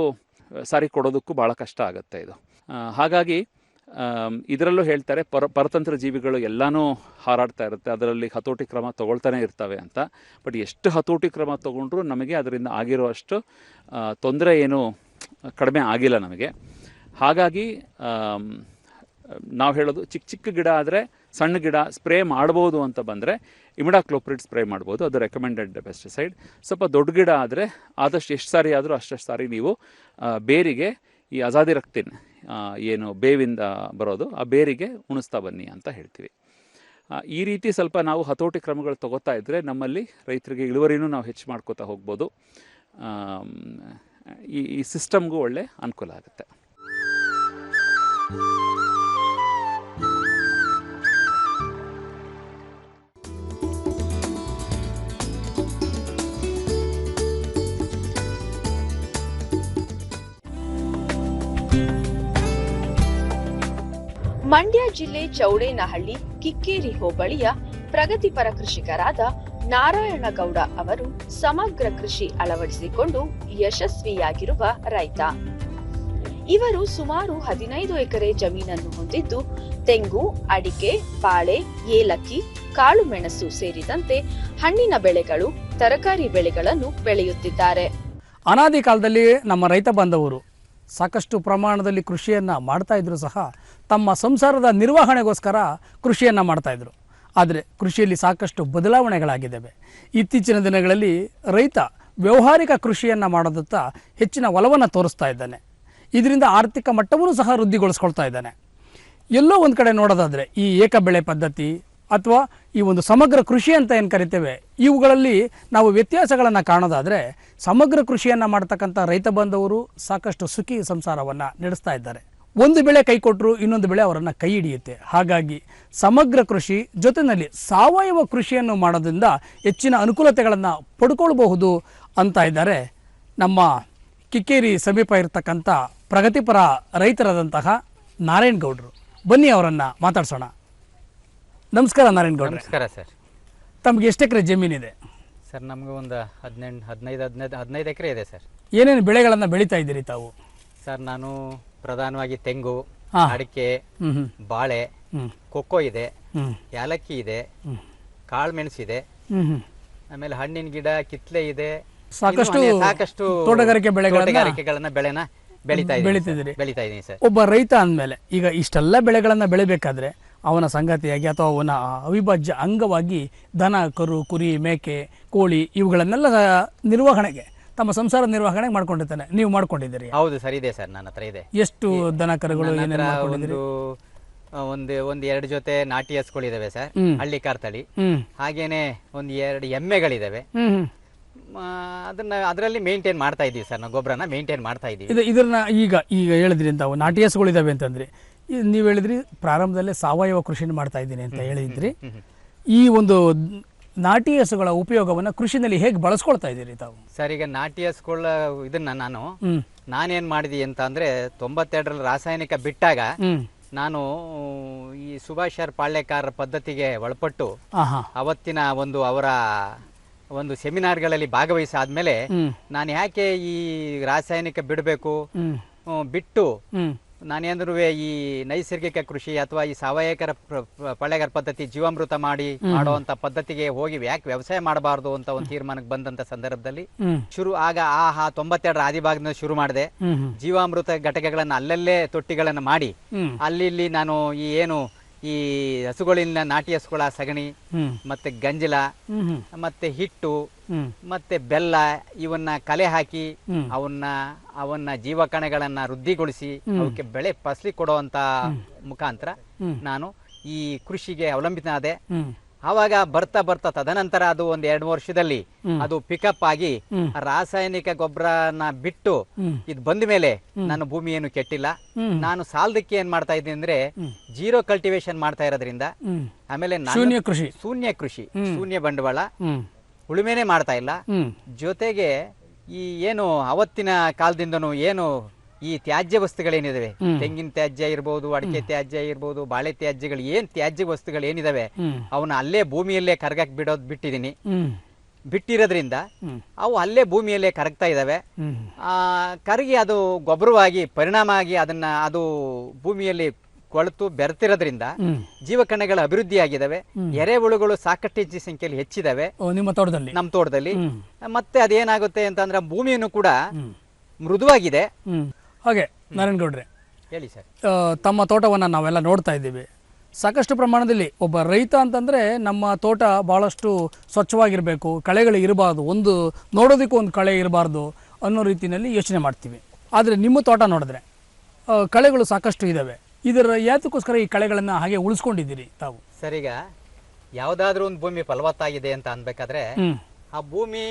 ಸಾರಿ ಕೊಡೋದಕ್ಕೂ ಭಾಳ ಕಷ್ಟ ಆಗುತ್ತೆ ಇದು. ಹಾಗಾಗಿ ಇದರಲ್ಲೂ ಹೇಳ್ತಾರೆ, ಪರ ಪರತಂತ್ರ ಜೀವಿಗಳು ಎಲ್ಲನೂ ಹಾರಾಡ್ತಾ ಇರುತ್ತೆ, ಅದರಲ್ಲಿ ಹತೋಟಿ ಕ್ರಮ ತೊಗೊಳ್ತಾನೆ ಇರ್ತವೆ ಅಂತ. ಬಟ್ ಎಷ್ಟು ಹತೋಟಿ ಕ್ರಮ ತಗೊಂಡ್ರೂ ನಮಗೆ ಅದರಿಂದ ಆಗಿರುವಷ್ಟು ತೊಂದರೆ ಏನು ಕಡಿಮೆ ಆಗಿಲ್ಲ ನಮಗೆ. ಹಾಗಾಗಿ ನಾವು ಹೇಳೋದು ಚಿಕ್ಕ ಚಿಕ್ಕ ಗಿಡ ಆದರೆ ಸಣ್ಣ ಗಿಡ ಸ್ಪ್ರೇ ಮಾಡ್ಬೋದು ಅಂತ ಬಂದರೆ ಇಮಿಡಾಕ್ಲೋಪ್ರಿಡ್ ಸ್ಪ್ರೇ ಮಾಡ್ಬೋದು, ಅದು ರೆಕಮೆಂಡೆಡ್ ಪೆಸ್ಟಿಸೈಡ್ ಸ್ವಲ್ಪ ದೊಡ್ಡ ಗಿಡ ಆದರೆ ಆದಷ್ಟು ಎಷ್ಟು ಸಾರಿ ಆದರೂ ಅಷ್ಟೆಷ್ಟು ಸಾರಿ ನೀವು ಬೇರಿಗೆ ಈ ಅಜಾದಿ ರಕ್ತಿನ್ ಏನು ಬೇವಿಂದ ಬರೋದು, ಆ ಬೇರಿಗೆ ಉಣಿಸ್ತಾ ಬನ್ನಿ ಅಂತ ಹೇಳ್ತೀವಿ. ಈ ರೀತಿ ಸ್ವಲ್ಪ ನಾವು ಹತೋಟಿ ಕ್ರಮಗಳು ತಗೋತಾ ಇದ್ದರೆ ನಮ್ಮಲ್ಲಿ ರೈತರಿಗೆ ಇಳುವರಿನೂ ನಾವು ಹೆಚ್ಚು ಮಾಡ್ಕೋತಾ ಹೋಗ್ಬೋದು. ಈ ಸಿಸ್ಟಮ್ಗೂ ಒಳ್ಳೆ ಅನುಕೂಲ ಆಗುತ್ತೆ. ಮಂಡ್ಯ ಜಿಲ್ಲೆ ಚೌಡೇನಹಳ್ಳಿ ಕಿಕ್ಕೇರಿ ಹೋಬಳಿಯ ಪ್ರಗತಿಪರ ಕೃಷಿಕರಾದ ನಾರಾಯಣಗೌಡ ಅವರು ಸಮಗ್ರ ಕೃಷಿ ಅಳವಡಿಸಿಕೊಂಡು ಯಶಸ್ವಿಯಾಗಿರುವ ರೈತ. ಇವರು ಸುಮಾರು ಹದಿನೈದು ಎಕರೆ ಜಮೀನನ್ನು ಹೊಂದಿದ್ದು, ತೆಂಗು, ಅಡಿಕೆ, ಬಾಳೆ, ಏಲಕ್ಕಿ ಕಾಳು ಮೆಣಸು ಸೇರಿದಂತೆ ಹಣ್ಣಿನ ಬೆಳೆಗಳು, ತರಕಾರಿ ಬೆಳೆಗಳನ್ನು ಬೆಳೆಯುತ್ತಿದ್ದಾರೆ. ಅನಾದಿ ಕಾಲದಲ್ಲಿ ನಮ್ಮ ರೈತ ಬಾಂಧವರು ಸಾಕಷ್ಟು ಪ್ರಮಾಣದಲ್ಲಿ ಕೃಷಿಯನ್ನು ಮಾಡ್ತಾ ಇದ್ರು ಸಹ ತಮ್ಮ ಸಂಸಾರದ ನಿರ್ವಹಣೆಗೋಸ್ಕರ ಕೃಷಿಯನ್ನು ಮಾಡ್ತಾಯಿದ್ರು ಆದರೆ ಕೃಷಿಯಲ್ಲಿ ಸಾಕಷ್ಟು ಬದಲಾವಣೆಗಳಾಗಿದ್ದಾವೆ. ಇತ್ತೀಚಿನ ದಿನಗಳಲ್ಲಿ ರೈತ ವ್ಯಾವಹಾರಿಕ ಕೃಷಿಯನ್ನು ಮಾಡೋದತ್ತ ಹೆಚ್ಚಿನ ಒಲವನ್ನು ತೋರಿಸ್ತಾ ಇದ್ದಾನೆ. ಇದರಿಂದ ಆರ್ಥಿಕ ಮಟ್ಟವನ್ನು ಸಹ ವೃದ್ಧಿಗೊಳಿಸ್ಕೊಳ್ತಾ ಇದ್ದಾನೆ. ಎಲ್ಲೋ ಒಂದು ಕಡೆ ನೋಡೋದಾದರೆ ಈ ಏಕ ಬೆಳೆ ಪದ್ಧತಿ ಅಥವಾ ಈ ಒಂದು ಸಮಗ್ರ ಕೃಷಿ ಅಂತ ಏನು ಕರಿತೇವೆ, ಇವುಗಳಲ್ಲಿ ನಾವು ವ್ಯತ್ಯಾಸಗಳನ್ನು ಕಾಣೋದಾದರೆ ಸಮಗ್ರ ಕೃಷಿಯನ್ನು ಮಾಡ್ತಕ್ಕಂಥ ರೈತ ಬಾಂಧವರು ಸಾಕಷ್ಟು ಸುಖಿ ಸಂಸಾರವನ್ನು ನಡೆಸ್ತಾ ಇದ್ದಾರೆ. ಒಂದು ಬೆಳೆ ಕೈ ಕೊಟ್ಟರು ಇನ್ನೊಂದು ಬೆಳೆ ಅವರನ್ನು ಕೈ ಹಿಡಿಯುತ್ತೆ. ಹಾಗಾಗಿ ಸಮಗ್ರ ಕೃಷಿ ಜೊತೆಯಲ್ಲಿ ಸಾವಯವ ಕೃಷಿಯನ್ನು ಮಾಡೋದ್ರಿಂದ ಹೆಚ್ಚಿನ ಅನುಕೂಲತೆಗಳನ್ನು ಪಡ್ಕೊಳ್ಬಹುದು ಅಂತ ಇದ್ದಾರೆ ನಮ್ಮ ಕಿಕ್ಕೇರಿ ಸಮೀಪ ಇರತಕ್ಕಂಥ ಪ್ರಗತಿಪರ ರೈತರಾದಂತಹ ನಾರಾಯಣ್ ಗೌಡರು. ಬನ್ನಿ ಅವರನ್ನು ಮಾತಾಡ್ಸೋಣ. ನಮಸ್ಕಾರ ನಾರಾಯಣ್ ಗೌಡ್ರು. ನಮಸ್ಕಾರ ಸರ್. ತಮ್ಗೆ ಎಷ್ಟು ಎಕರೆ ಜಮೀನಿದೆ ಸರ್ ನಮಗೆ ಒಂದು ಹದಿನೆಂಟು ಹದಿನೈದು ಹದಿನೈದು ಹದಿನೈದು ಎಕರೆ ಇದೆ ಸರ್. ಏನೇನು ಬೆಳೆಗಳನ್ನು ಬೆಳೀತಾ ಇದ್ದೀರಿ ತಾವು? ಸರ್ ನಾನು ಪ್ರಧಾನವಾಗಿ ತೆಂಗು. ಅಡಿಕೆ ಬಾಳೆ ಕೊಕ್ಕೋ ಇದೆ ಯಾಲಕ್ಕಿ ಏಲಕ್ಕಿ ಇದೆ. ಕಾಳು ಮೆಣಸಿದೆ ಆಮೇಲೆ ಹಣ್ಣಿನ ಗಿಡ ಕಿತ್ಲೆ ಇದೆ. ಸಾಕಷ್ಟು ಸಾಕಷ್ಟು ತೋಟಗಾರಿಕೆ ಬೆಳೆಗಳನ್ನ ತೋಟಗಾರಿಕೆಗಳನ್ನ ಬೆಳೆನ ಬೆಳಿತಾ ಬೆಳಿತಿದ್ದೀರಿ. ಬೆಳಿತಾ ಇದ್ದೀನಿ ಸರ್. ಒಬ್ಬ ರೈತ ಅಂದ್ಮೇಲೆ ಈಗ ಇಷ್ಟೆಲ್ಲ ಬೆಳೆಗಳನ್ನ ಬೆಳಿಬೇಕಾದ್ರೆ ಅವನ ಸಂಗತಿಯಾಗಿ ಅಥವಾ ಅವನ ಅವಿಭಾಜ್ಯ ಅಂಗವಾಗಿ ದನ ಕರು ಕುರಿ ಮೇಕೆ ಕೋಳಿ ಇವುಗಳನ್ನೆಲ್ಲ ನಿರ್ವಹಣೆಗೆ ತಮ್ಮ ಸಂಸಾರ ನಿರ್ವಹಣೆ ಮಾಡ್ಕೊಂಡಿರ್ತಾನೆ ನೀವು ಮಾಡ್ಕೊಂಡಿದ್ದೀರಿ. ಹೌದು ಸರ್ ಇದೆ ಸರ್ ನನ್ನ ಹತ್ರ ಇದೆ. ಎಷ್ಟು ದನ ಕರುಗಳು ನನ್ನ ಏನೇನು ಹತ್ರ ಮಾಡ್ಕೊಂಡಿದ್ದೀರಿ? ಒಂದು ಒಂದು ಒಂದ್ ಎರಡು ಜೊತೆ ನಾಟಿ ಹಸ್ಗಳಿದಾವೆ ಸರ್ ಹ್ಮ್. ಹಳ್ಳಿ ಕಾರ್ತಳಿ. ಹ್ಮ್. ಹಾಗೇನೆ ಒಂದ್ ಎರಡು ಎಮ್ಮೆಗಳಿದಾವೆ. ಹ್ಮ್ ಹ್ಮ್. ಮ, ಅದನ್ನ ಅದರಲ್ಲಿ ಮೇಂಟೈನ್ ಮಾಡ್ತಾ ಇದೀವಿ ಸರ್ ನಾವು ಗೊಬ್ಬರನ ಮೇಂಟೈನ್ ಮಾಡ್ತಾ ಇದೀವಿ ಇದು ಇದನ್ನ ಈಗ ಈಗ ಹೇಳಿದ್ರಿ ತಾವು ನಾಟಿ ಹಸುಗಳಿದಾವೆ ಅಂತಂದ್ರೆ. ನೀವು ಹೇಳಿದ್ರಿ ಪ್ರಾರಂಭದಲ್ಲೇ ಸಾವಯವ ಕೃಷಿನ ಮಾಡ್ತಾ ಇದ್ದೀನಿ ಅಂತ ಹೇಳಿದ್ರಿ. ಈ ಒಂದು ನಾಟಿ ಹಸುಗಳ ಉಪಯೋಗವನ್ನ ಕೃಷಿನಲ್ಲಿ ಹೇಗೆ ಬಳಸ್ಕೊಳ್ತಾ ಇದ್ದೀರಿ ತಾವು? ಸರ್ ಈಗ ನಾಟಿ ಹಸುಗಳ ಇದನ್ನ ನಾನು ನಾನೇನ್ ಮಾಡಿದಿ ಅಂತ ಅಂದ್ರೆ ತೊಂಬತ್ತೆರಡರಲ್ಲಿ ರಾಸಾಯನಿಕ ಬಿಟ್ಟಾಗ ನಾನು ಈ ಸುಭಾಷ್ ಆರ್ ಪಾಳ್ಯಕಾರ ಪದ್ಧತಿಗೆ ಒಳಪಟ್ಟು ಅವತ್ತಿನ ಒಂದು ಅವರ ಒಂದು ಸೆಮಿನಾರ್ಗಳಲ್ಲಿ ಭಾಗವಹಿಸಾದ್ಮೇಲೆ ನಾನು ಯಾಕೆ ಈ ರಾಸಾಯನಿಕ ಬಿಡಬೇಕು? ಬಿಟ್ಟು ನಾನೇಂದ್ರೂ ಈ ನೈಸರ್ಗಿಕ ಕೃಷಿ ಅಥವಾ ಈ ಸಾವಯವ ಪಳೆಗಾರ ಪದ್ಧತಿ ಜೀವಾಮೃತ ಮಾಡಿ ಮಾಡುವಂತ ಪದ್ಧತಿಗೆ ಹೋಗಿ ಯಾಕೆ ವ್ಯವಸಾಯ ಮಾಡಬಾರದು ಅಂತ ಒಂದು ತೀರ್ಮಾನಕ್ಕೆ ಬಂದಂತ ಸಂದರ್ಭದಲ್ಲಿ ಶುರು ಆಗ ಆ ಹಾ ತೊಂಬತ್ತೆರಡರ ಆದಿಭಾಗದಿಂದ ಶುರು ಮಾಡಿದೆ. ಜೀವಾಮೃತ ಘಟಕಗಳನ್ನ ಅಲ್ಲಲ್ಲೇ ತೊಟ್ಟಿಗಳನ್ನ ಮಾಡಿ. ಅಲ್ಲಿ ಇಲ್ಲಿ ನಾನು ಈ ಏನು ಈ ಹಸುಗಳಿಂದ ನಾಟಿ ಹಸುಗಳ ಸಗಣಿ ಮತ್ತೆ ಗಂಜಲ ಮತ್ತೆ ಹಿಟ್ಟು ಮತ್ತೆ ಬೆಲ್ಲ ಇವನ್ನ ಕಲೆ ಹಾಕಿ. ಅವನ್ನ ಅವನ್ನ ಜೀವಕಣಗಳನ್ನ ವೃದ್ಧಿಗೊಳಿಸಿ ಅವಕ್ಕೆ ಬೆಳೆ ಫಸಲಿ ಕೊಡುವಂತ ಮುಖಾಂತರ ನಾನು ಈ ಕೃಷಿಗೆ ಅವಲಂಬಿತನಾದೆ. ಆವಾಗ ಬರ್ತಾ ಬರ್ತಾ ತದನಂತರ ಅದು ಒಂದ್ ಎರಡ್ ವರ್ಷದಲ್ಲಿ ಅದು ಪಿಕಪ್ ಆಗಿ. ರಾಸಾಯನಿಕ ಗೊಬ್ಬರನ ಬಿಟ್ಟು. ಇದು ಬಂದ ಮೇಲೆ ನನ್ನ ಭೂಮಿ ಏನು ಕೆಟ್ಟಿಲ್ಲ ನಾನು ಸಾಲದಕ್ಕೆ ಏನ್ ಮಾಡ್ತಾ ಇದ್ದೀನಿ ಅಂದ್ರೆ ಜೀರೋ ಕಲ್ಟಿವೇಶನ್ ಮಾಡ್ತಾ ಇರೋದ್ರಿಂದ ಆಮೇಲೆ ಶೂನ್ಯ ಕೃಷಿ. ಶೂನ್ಯ ಕೃಷಿ ಶೂನ್ಯ ಬಂಡವಾಳ ಉಳುಮೆನೆ ಮಾಡ್ತಾ ಇಲ್ಲ. ಜೊತೆಗೆ ಈ ಏನು ಅವತ್ತಿನ ಕಾಲದಿಂದನು ಏನು ಈ ತ್ಯಾಜ್ಯ ವಸ್ತುಗಳೇನಿದಾವೆ? ತೆಂಗಿನ ತ್ಯಾಜ್ಯ ಇರ್ಬೋದು ಅಡಿಕೆ ತ್ಯಾಜ್ಯ ಇರ್ಬೋದು ಬಾಳೆ ತ್ಯಾಜ್ಯಗಳು ಏನ್ ತ್ಯಾಜ್ಯ ವಸ್ತುಗಳು ಏನಿದಾವೆ ಅವನ್ನ ಅಲ್ಲೇ ಭೂಮಿಯಲ್ಲೇ ಕರಗಕ್ ಬಿಡೋದ್ ಬಿಟ್ಟಿದೀನಿ. ಬಿಟ್ಟಿರೋದ್ರಿಂದ ಅವು ಅಲ್ಲೇ ಭೂಮಿಯಲ್ಲೇ ಕರಗ್ತಾ ಇದಾವೆ. ಆ, ಕರಗಿ ಅದು ಗೊಬ್ಬರವಾಗಿ ಪರಿಣಾಮ ಆಗಿ ಅದನ್ನ ಅದು ಭೂಮಿಯಲ್ಲಿ ಕೊಳತು ಬೆರೆತಿರೋದ್ರಿಂದ ಜೀವಕಣಗಳ ಅಭಿವೃದ್ಧಿ ಆಗಿದಾವೆ. ಎರೆಹುಳುಗಳು ಸಾಕಷ್ಟು ಹೆಚ್ಚು ಸಂಖ್ಯೆಯಲ್ಲಿ ಹೆಚ್ಚಿದಾವೆ. ನಮ್ಮ ತೋಟದಲ್ಲಿ? ನಮ್ಮ ತೋಟದಲ್ಲಿ. ಮತ್ತೆ ಅದೇನಾಗುತ್ತೆ ಅಂತಂದ್ರೆ ಭೂಮಿಯನ್ನು ಕೂಡ ಮೃದುವಾಗಿದೆ. ಹಾಗೆ ನಾರಾಯಣಗೌಡ್ರೆ ಹೇಳಿ ಸರ್. ತಮ್ಮ ತೋಟವನ್ನು ನಾವೆಲ್ಲ ನೋಡ್ತಾ ಇದ್ದೀವಿ. ಸಾಕಷ್ಟು ಪ್ರಮಾಣದಲ್ಲಿ ಒಬ್ಬ ರೈತ ಅಂತಂದರೆ ನಮ್ಮ ತೋಟ ಭಾಳಷ್ಟು ಸ್ವಚ್ಛವಾಗಿರಬೇಕು ಕಳೆಗಳು ಇರಬಾರ್ದು ಒಂದು ನೋಡೋದಕ್ಕೂ ಒಂದು ಕಳೆ ಇರಬಾರ್ದು ಅನ್ನೋ ರೀತಿಯಲ್ಲಿ ಯೋಚನೆ ಮಾಡ್ತೀವಿ. ಆದರೆ ನಿಮ್ಮ ತೋಟ ನೋಡಿದ್ರೆ ಕಳೆಗಳು ಸಾಕಷ್ಟು ಇದ್ದಾವೆ ಇದರ ಯಾತಕ್ಕೋಸ್ಕರ ಈ ಕಳೆಗಳನ್ನು ಹಾಗೆ ಉಳಿಸ್ಕೊಂಡಿದ್ದೀರಿ ತಾವು? ಸರಿಗ ಯಾವುದಾದ್ರೂ ಒಂದು ಭೂಮಿ ಫಲವತ್ತಾಗಿದೆ ಅಂತ ಅನ್ಬೇಕಾದ್ರೆ ಆ ಭೂಮಿ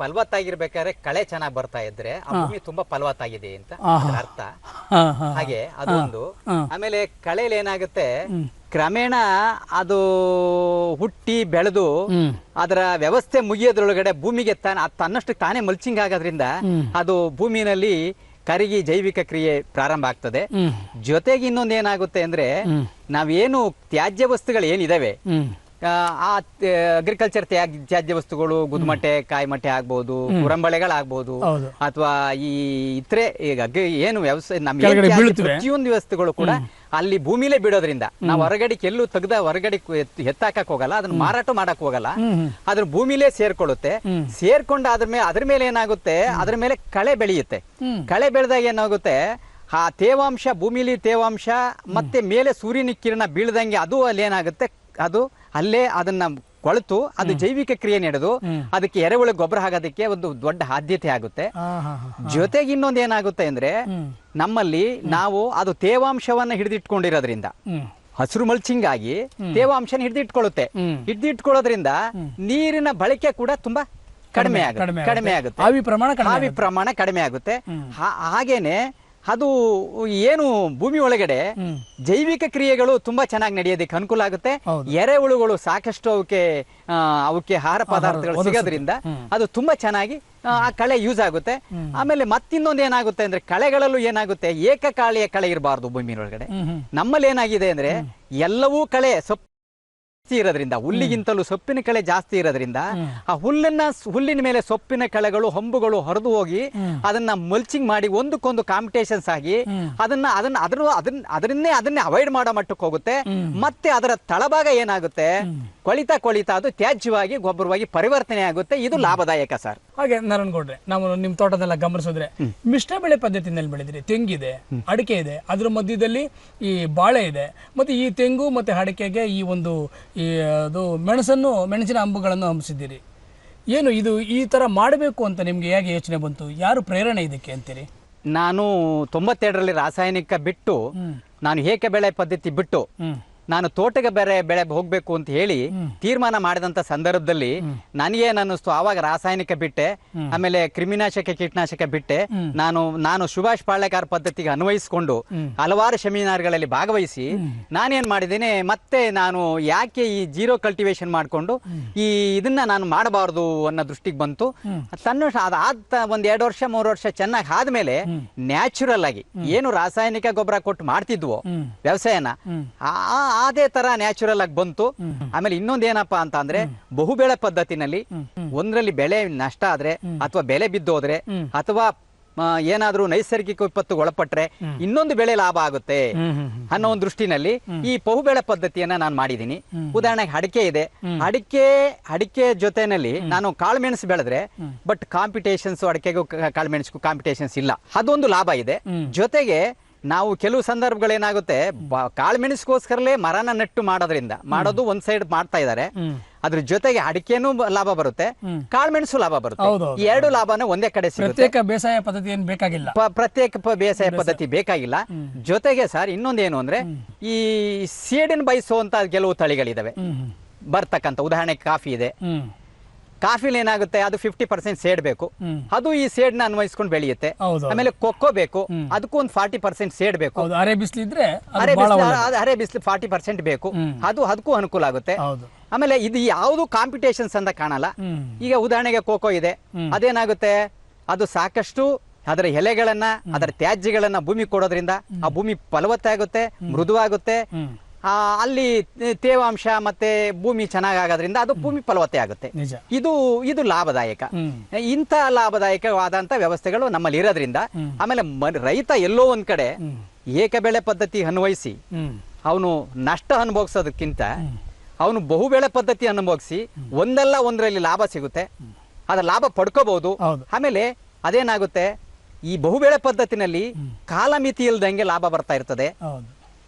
ಫಲವತ್ತಾಗಿರ್ಬೇಕಾದ್ರೆ ಕಳೆ ಚೆನ್ನಾಗಿ ಬರ್ತಾ ಇದ್ರೆ ಆ ಭೂಮಿ ತುಂಬಾ ಫಲವತ್ತಾಗಿದೆ ಅಂತ ಅದ್ರ ಅರ್ಥ. ಹಾಗೆ ಅದೊಂದು. ಆಮೇಲೆ ಕಳೆಯಲ್ಲಿ ಏನಾಗುತ್ತೆ? ಕ್ರಮೇಣ ಅದು ಹುಟ್ಟಿ ಬೆಳೆದು ಅದರ ವ್ಯವಸ್ಥೆ ಮುಗಿಯೋದ್ರೊಳಗಡೆ ಭೂಮಿಗೆ ತಾನ ತನ್ನಷ್ಟು ತಾನೇ ಮಲ್ಚಿಂಗ್ ಆಗೋದ್ರಿಂದ ಅದು ಭೂಮಿನಲ್ಲಿ ಕರಗಿ ಜೈವಿಕ ಕ್ರಿಯೆ ಪ್ರಾರಂಭ ಆಗ್ತದೆ. ಜೊತೆಗೆ ಇನ್ನೊಂದು ಏನಾಗುತ್ತೆ ಅಂದ್ರೆ ನಾವೇನು ತ್ಯಾಜ್ಯ ವಸ್ತುಗಳು ಏನಿದಾವೆ? ಆ, ಆ ಅಗ್ರಿಕಲ್ಚರ್ ತ್ಯಾಜ್ಯ ವಸ್ತುಗಳು ಗುದ್ಮಟ್ಟೆ ಕಾಯಿಮಟ್ಟೆ ಆಗ್ಬೋದು ಕುರಂಬಳೆಗಳಾಗ್ಬೋದು. ಅಥವಾ ಈ ಇತರೆ ಈಗ ಏನು ವ್ಯವಸಾಯ ಪ್ರತಿಯೊಂದು ವಸ್ತುಗಳು ಕೂಡ ಅಲ್ಲಿ ಭೂಮಿಲೇ ಬಿಡೋದ್ರಿಂದ ನಾವು ಹೊರಗಡೆ ಎಲ್ಲೂ ತೆಗ್ದ ಹೊರಗಡೆ ಎತ್ತಾಕಕ್ ಹೋಗಲ್ಲ ಅದನ್ನ ಮಾರಾಟ ಮಾಡಕ್ ಹೋಗಲ್ಲ. ಅದ್ರ ಭೂಮಿಲೇ ಸೇರ್ಕೊಳ್ಳುತ್ತೆ. ಸೇರ್ಕೊಂಡ ಅದ್ರ ಮೇಲೆ ಅದ್ರ ಮೇಲೆ ಏನಾಗುತ್ತೆ? ಅದ್ರ ಮೇಲೆ ಕಳೆ ಬೆಳೆಯುತ್ತೆ. ಕಳೆ ಬೆಳೆದಾಗ ಏನಾಗುತ್ತೆ? ಆ ತೇವಾಂಶ ಭೂಮಿಲಿ ತೇವಾಂಶ ಮತ್ತೆ ಮೇಲೆ ಸೂರ್ಯನ ಕಿರಣ ಬೀಳ್ದಂಗೆ ಅದು ಅಲ್ಲಿ ಏನಾಗುತ್ತೆ? ಅದು ಅಲ್ಲೇ ಅದನ್ನ ಕೊಳೆತು ಅದು ಜೈವಿಕ ಕ್ರಿಯೆ ನಡೆದು ಅದಕ್ಕೆ ಎರೆಹುಳ ಗೊಬ್ಬರ ಆಗೋದಕ್ಕೆ ಒಂದು ದೊಡ್ಡ ಆದ್ಯತೆ ಆಗುತ್ತೆ. ಜೊತೆಗೆ ಇನ್ನೊಂದು ಏನಾಗುತ್ತೆ ಅಂದ್ರೆ ನಮ್ಮಲ್ಲಿ ನಾವು ಅದು ತೇವಾಂಶವನ್ನ ಹಿಡಿದಿಟ್ಕೊಂಡಿರೋದ್ರಿಂದ ಹಸಿರು ಮಲ್ಚಿಂಗ್ ಆಗಿ ತೇವಾಂಶನ ಹಿಡಿದಿಟ್ಕೊಳ್ಳುತ್ತೆ. ಹಿಡಿದಿಟ್ಕೊಳ್ಳೋದ್ರಿಂದ ನೀರಿನ ಬಳಕೆ ಕೂಡ ತುಂಬಾ ಕಡಿಮೆ ಆಗುತ್ತೆ. ಕಡಿಮೆ ಆಗುತ್ತೆ. ಆವಿ ಪ್ರಮಾಣ ಕಡಿಮೆ ಆಗುತ್ತೆ. ಹಾಗೇನೆ ಅದು ಏನು ಭೂಮಿ ಒಳಗಡೆ ಜೈವಿಕ ಕ್ರಿಯೆಗಳು ತುಂಬಾ ಚೆನ್ನಾಗಿ ನಡೆಯೋದಕ್ಕೆ ಅನುಕೂಲ ಆಗುತ್ತೆ. ಎರೆಹುಳುಗಳು ಸಾಕಷ್ಟು ಅವಕ್ಕೆ ಅವಕ್ಕೆ ಆಹಾರ ಪದಾರ್ಥಗಳು ಸಿಗೋದ್ರಿಂದ ಅದು ತುಂಬಾ ಚೆನ್ನಾಗಿ ಆ, ಕಳೆ ಯೂಸ್ ಆಗುತ್ತೆ. ಆಮೇಲೆ ಮತ್ತಿನ್ನೊಂದು ಏನಾಗುತ್ತೆ ಅಂದ್ರೆ ಕಳೆಗಳಲ್ಲೂ ಏನಾಗುತ್ತೆ ಏಕಕಾಳಿಯ ಕಳೆ ಇರಬಾರ್ದು ಭೂಮಿ ಒಳಗಡೆ ಹ್ಞೂ ಹ್ಞೂ ನಮ್ಮಲ್ಲಿ ಏನಾಗಿದೆ ಅಂದ್ರೆ ಎಲ್ಲವೂ ಕಳೆ ಸೊಪ್ಪು ಇರೋದ್ರಿಂದ, ಹುಲ್ಲಿಗಿಂತಲೂ ಸೊಪ್ಪಿನ ಕಳೆ ಜಾಸ್ತಿ ಇರೋದ್ರಿಂದ, ಆ ಹುಲ್ಲನ್ನ ಹುಲ್ಲಿನ ಮೇಲೆ ಸೊಪ್ಪಿನ ಕಳೆಗಳು, ಹೊಂಬುಗಳು ಹೊರದು ಹೋಗಿ ಅದನ್ನ ಮಲ್ಚಿಂಗ್ ಮಾಡಿ ಒಂದಕ್ಕೊಂದು ಕಾಂಪಿಟೇಷನ್ಸ್ ಆಗಿ ಅದನ್ನ ಅದನ್ನ ಅದ್ರ ಅದನ್ನ ಅದರಿಂದ ಅದನ್ನೇ ಅವಾಯ್ಡ್ ಮಾಡೋ ಮಟ್ಟಕ್ಕೆ ಹೋಗುತ್ತೆ. ಮತ್ತೆ ಅದರ ತಳಭಾಗ ಏನಾಗುತ್ತೆ? ಕೊಳಿತಾ ಕೊಳಿತ ಅದು ತ್ಯಾಜ್ಯವಾಗಿ ಗೊಬ್ಬರವಾಗಿ ಪರಿವರ್ತನೆ ಆಗುತ್ತೆ. ಇದು ಲಾಭದಾಯಕ ಸರ್. ಹಾಗೆ ನಾರಾಯಣಗೌಡ್ರೆ ನಾವು ನಿಮ್ಮ ತೋಟದೆಲ್ಲ ಗಮನಿಸಿದ್ರೆ ಮಿಶ್ರ ಬೆಳೆ ಪದ್ಧತಿನಲ್ಲಿ ಬೆಳೆದಿರಿ ತೆಂಗಿದೆ ಅಡಿಕೆ ಇದೆ. ಅದ್ರ ಮಧ್ಯದಲ್ಲಿ ಈ ಬಾಳೆ ಇದೆ. ಮತ್ತೆ ಈ ತೆಂಗು ಮತ್ತೆ ಅಡಿಕೆಗೆ ಈ ಒಂದು ಈ ಅದು ಮೆಣಸನ್ನು ಮೆಣಸಿನ ಅಂಬುಗಳನ್ನು ಹಂಸಿದ್ದೀರಿ. ಏನು ಇದು ಈ ತರ ಮಾಡಬೇಕು ಅಂತ ನಿಮ್ಗೆ ಹೇಗೆ ಯೋಚನೆ ಬಂತು? ಯಾರು ಪ್ರೇರಣೆ ಇದಕ್ಕೆ ಅಂತೀರಿ? ನಾನು ತೊಂಬತ್ತೆರಡರಲ್ಲಿ ರಾಸಾಯನಿಕ ಬಿಟ್ಟು ನಾನು ಏಕೆ ಬೆಳೆ ಪದ್ಧತಿ ಬಿಟ್ಟು ನಾನು ತೋಟಕ್ಕೆ ಬೇರೆ ಬೆಳೆ ಹೋಗ್ಬೇಕು ಅಂತ ಹೇಳಿ ತೀರ್ಮಾನ ಮಾಡಿದಂತ ಸಂದರ್ಭದಲ್ಲಿ ನನಗೆ ಅನ್ನಿಸ್ತು ಆವಾಗ ರಾಸಾಯನಿಕ ಬಿಟ್ಟೆ ಆಮೇಲೆ ಕ್ರಿಮಿನಾಶಕ ಕೀಟನಾಶಕ ಬಿಟ್ಟೆ. ನಾನು ನಾನು ಸುಭಾಷ್ ಪಾಳ್ಯಕಾರ ಪದ್ಧತಿಗೆ ಅನ್ವಯಿಸಿಕೊಂಡು ಹಲವಾರು ಸೆಮಿನಾರ್ಗಳಲ್ಲಿ ಭಾಗವಹಿಸಿ ನಾನೇನ್ ಮಾಡಿದ್ದೇನೆ ಮತ್ತೆ ನಾನು ಯಾಕೆ ಈ ಜೀರೋ ಕಲ್ಟಿವೇಶನ್ ಮಾಡಿಕೊಂಡು ಈ ಇದನ್ನ ನಾನು ಮಾಡಬಾರದು ಅನ್ನೋ ದೃಷ್ಟಿಗೆ ಬಂತು. ತನ್ನ ಅದಾದ ಒಂದ್ ಎರಡು ವರ್ಷ ಮೂರು ವರ್ಷ ಚೆನ್ನಾಗಿ ಆದ್ಮೇಲೆ ನ್ಯಾಚುರಲ್ ಆಗಿ ಏನು ರಾಸಾಯನಿಕ ಗೊಬ್ಬರ ಕೊಟ್ಟು ಮಾಡ್ತಿದ್ವೋ ವ್ಯವಸಾಯನ ಆ- ಆ- ಅದೇ ತರ ನ್ಯಾಚುರಲ್ ಆಗಿ ಬಂತು. ಆಮೇಲೆ ಇನ್ನೊಂದ್ ಏನಪ್ಪಾ ಅಂತ ಅಂದ್ರೆ ಬಹುಬೆಳೆ ಪದ್ಧತಿನಲ್ಲಿ ಒಂದ್ರಲ್ಲಿ ಬೆಳೆ ನಷ್ಟ ಆದ್ರೆ ಅಥವಾ ಬೆಲೆ ಬಿದ್ದೋದ್ರೆ ಅಥವಾ ಏನಾದ್ರೂ ನೈಸರ್ಗಿಕ ವಿಪತ್ತು ಒಳಪಟ್ರೆ ಇನ್ನೊಂದು ಬೆಳೆ ಲಾಭ ಆಗುತ್ತೆ ಅನ್ನೋ ಒಂದು ದೃಷ್ಟಿನಲ್ಲಿ ಈ ಬಹುಬೆಳೆ ಪದ್ಧತಿಯನ್ನ ನಾನು ಮಾಡಿದೀನಿ. ಉದಾಹರಣೆಗೆ ಅಡಿಕೆ ಇದೆ. ಅಡಿಕೆ ಅಡಿಕೆ ಜೊತೆನಲ್ಲಿ ನಾನು ಕಾಳುಮೆಣಸು ಬೆಳೆದ್ರೆ ಬಟ್ ಕಾಂಪಿಟೇಷನ್ಸ್ ಅಡಿಕೆಗೂ ಕ- ಕಾಳುಮೆಣಸಿಗೂ ಕಾಂಪಿಟೇಷನ್ಸ್ ಇಲ್ಲ. ಅದೊಂದು ಲಾಭ ಇದೆ. ಜೊತೆಗೆ ನಾವು ಕೆಲವು ಸಂದರ್ಭಗಳೇನಾಗುತ್ತೆ ಕಾಳುಮೆಣಸಿಗೋಸ್ಕರಲೇ ಮರನ ನೆಟ್ಟು ಮಾಡೋದ್ರಿಂದ ಮಾಡೋದು ಒಂದ್ ಸೈಡ್ ಮಾಡ್ತಾ ಇದ್ದಾರೆ ಅದ್ರ ಜೊತೆಗೆ ಅಡಿಕೆನೂ ಲಾಭ ಬರುತ್ತೆ ಕಾಳುಮೆಣಸು ಲಾಭ ಬರುತ್ತೆ. ಈ ಎರಡು ಲಾಭನ ಒಂದೇ ಕಡೆ ಸಿಗುತ್ತೆ. ಪ್ರತ್ಯೇಕ ಬೇಸಾಯ ಪದ್ಧತಿ ಏನು ಬೇಕಾಗಿಲ್ಲ. ಪ್ರತ್ಯೇಕ ಬೇಸಾಯ ಪದ್ಧತಿ ಬೇಕಾಗಿಲ್ಲ. ಜೊತೆಗೆ ಸರ್ ಇನ್ನೊಂದೇನು ಅಂದ್ರೆ ಈ ಸೀಡಿನ ಬಯಸುವಂತ ಕೆಲವು ತಳಿಗಳಿದಾವೆ. ಬರ್ತಕ್ಕಂಥ ಉದಾಹರಣೆಗೆ ಕಾಫಿ ಇದೆ. ಕಾಫಿಲಿ ಏನಾಗುತ್ತೆ ಅದು ಫಿಫ್ಟಿ ಪರ್ಸೆಂಟ್ ಸೇಡ್ ಬೇಕು. ಅದು ಈ ಸೇಡ್ನ ಅನ್ವಯಿಸ್ಕೊಂಡು ಬೆಳೆಯುತ್ತೆ. ಆಮೇಲೆ ಕೊಕ್ಕೋ ಬೇಕು. ಅದಕ್ಕೂ ಒಂದು ಫಾರ್ಟಿ ಪರ್ಸೆಂಟ್ ಸೇಡ್ ಬೇಕು. ಅರೆ ಬಿಸಿಲು ಒಳ್ಳೆದು. ಅರೆ ಬಿಸಿಲು ಫಾರ್ಟಿ ಪರ್ಸೆಂಟ್ ಬೇಕು. ಅದು ಅದಕ್ಕೂ ಅನುಕೂಲ ಆಗುತ್ತೆ. ಆಮೇಲೆ ಇದು ಯಾವುದು ಕಾಂಪಿಟೇಷನ್ಸ್ ಅಂತ ಕಾಣಲ್ಲ. ಈಗ ಉದಾಹರಣೆಗೆ ಕೋಕೋ ಇದೆ. ಅದೇನಾಗುತ್ತೆ? ಅದು ಸಾಕಷ್ಟು ಅದರ ಎಲೆಗಳನ್ನ ಅದರ ತ್ಯಾಜ್ಯಗಳನ್ನ ಭೂಮಿ ಕೊಡೋದ್ರಿಂದ ಆ ಭೂಮಿ ಫಲವತ್ತಾಗುತ್ತೆ ಮೃದುವಾಗುತ್ತೆ. ಅಲ್ಲಿ ತೇವಾಂಶ ಮತ್ತೆ ಭೂಮಿ ಚೆನ್ನಾಗಾಗೋದ್ರಿಂದ ಅದು ಭೂಮಿ ಫಲವತ್ತೆ ಆಗುತ್ತೆ. ಇದು ಇದು ಲಾಭದಾಯಕ. ಇಂಥ ಲಾಭದಾಯಕವಾದಂಥ ವ್ಯವಸ್ಥೆಗಳು ನಮ್ಮಲ್ಲಿ ಇರೋದ್ರಿಂದ ಆಮೇಲೆ ರೈತ ಎಲ್ಲೋ ಒಂದ್ ಕಡೆ ಏಕಬೆಳೆ ಪದ್ಧತಿ ಅನ್ವಯಿಸಿ ಅವನು ನಷ್ಟ ಅನುಭವಿಸೋದಕ್ಕಿಂತ ಅವನು ಬಹುಬೆಳೆ ಪದ್ಧತಿ ಅನುಭವಿಸಿ ಒಂದಲ್ಲ ಒಂದರಲ್ಲಿ ಲಾಭ ಸಿಗುತ್ತೆ. ಅದರ ಲಾಭ ಪಡ್ಕೋಬಹುದು ಹೌದು. ಆಮೇಲೆ ಅದೇನಾಗುತ್ತೆ? ಈ ಬಹುಬೆಳೆ ಪದ್ಧತಿನಲ್ಲಿ ಕಾಲಮಿತಿ ಇಲ್ದಂಗೆ ಲಾಭ ಬರ್ತಾ ಇರ್ತದೆ.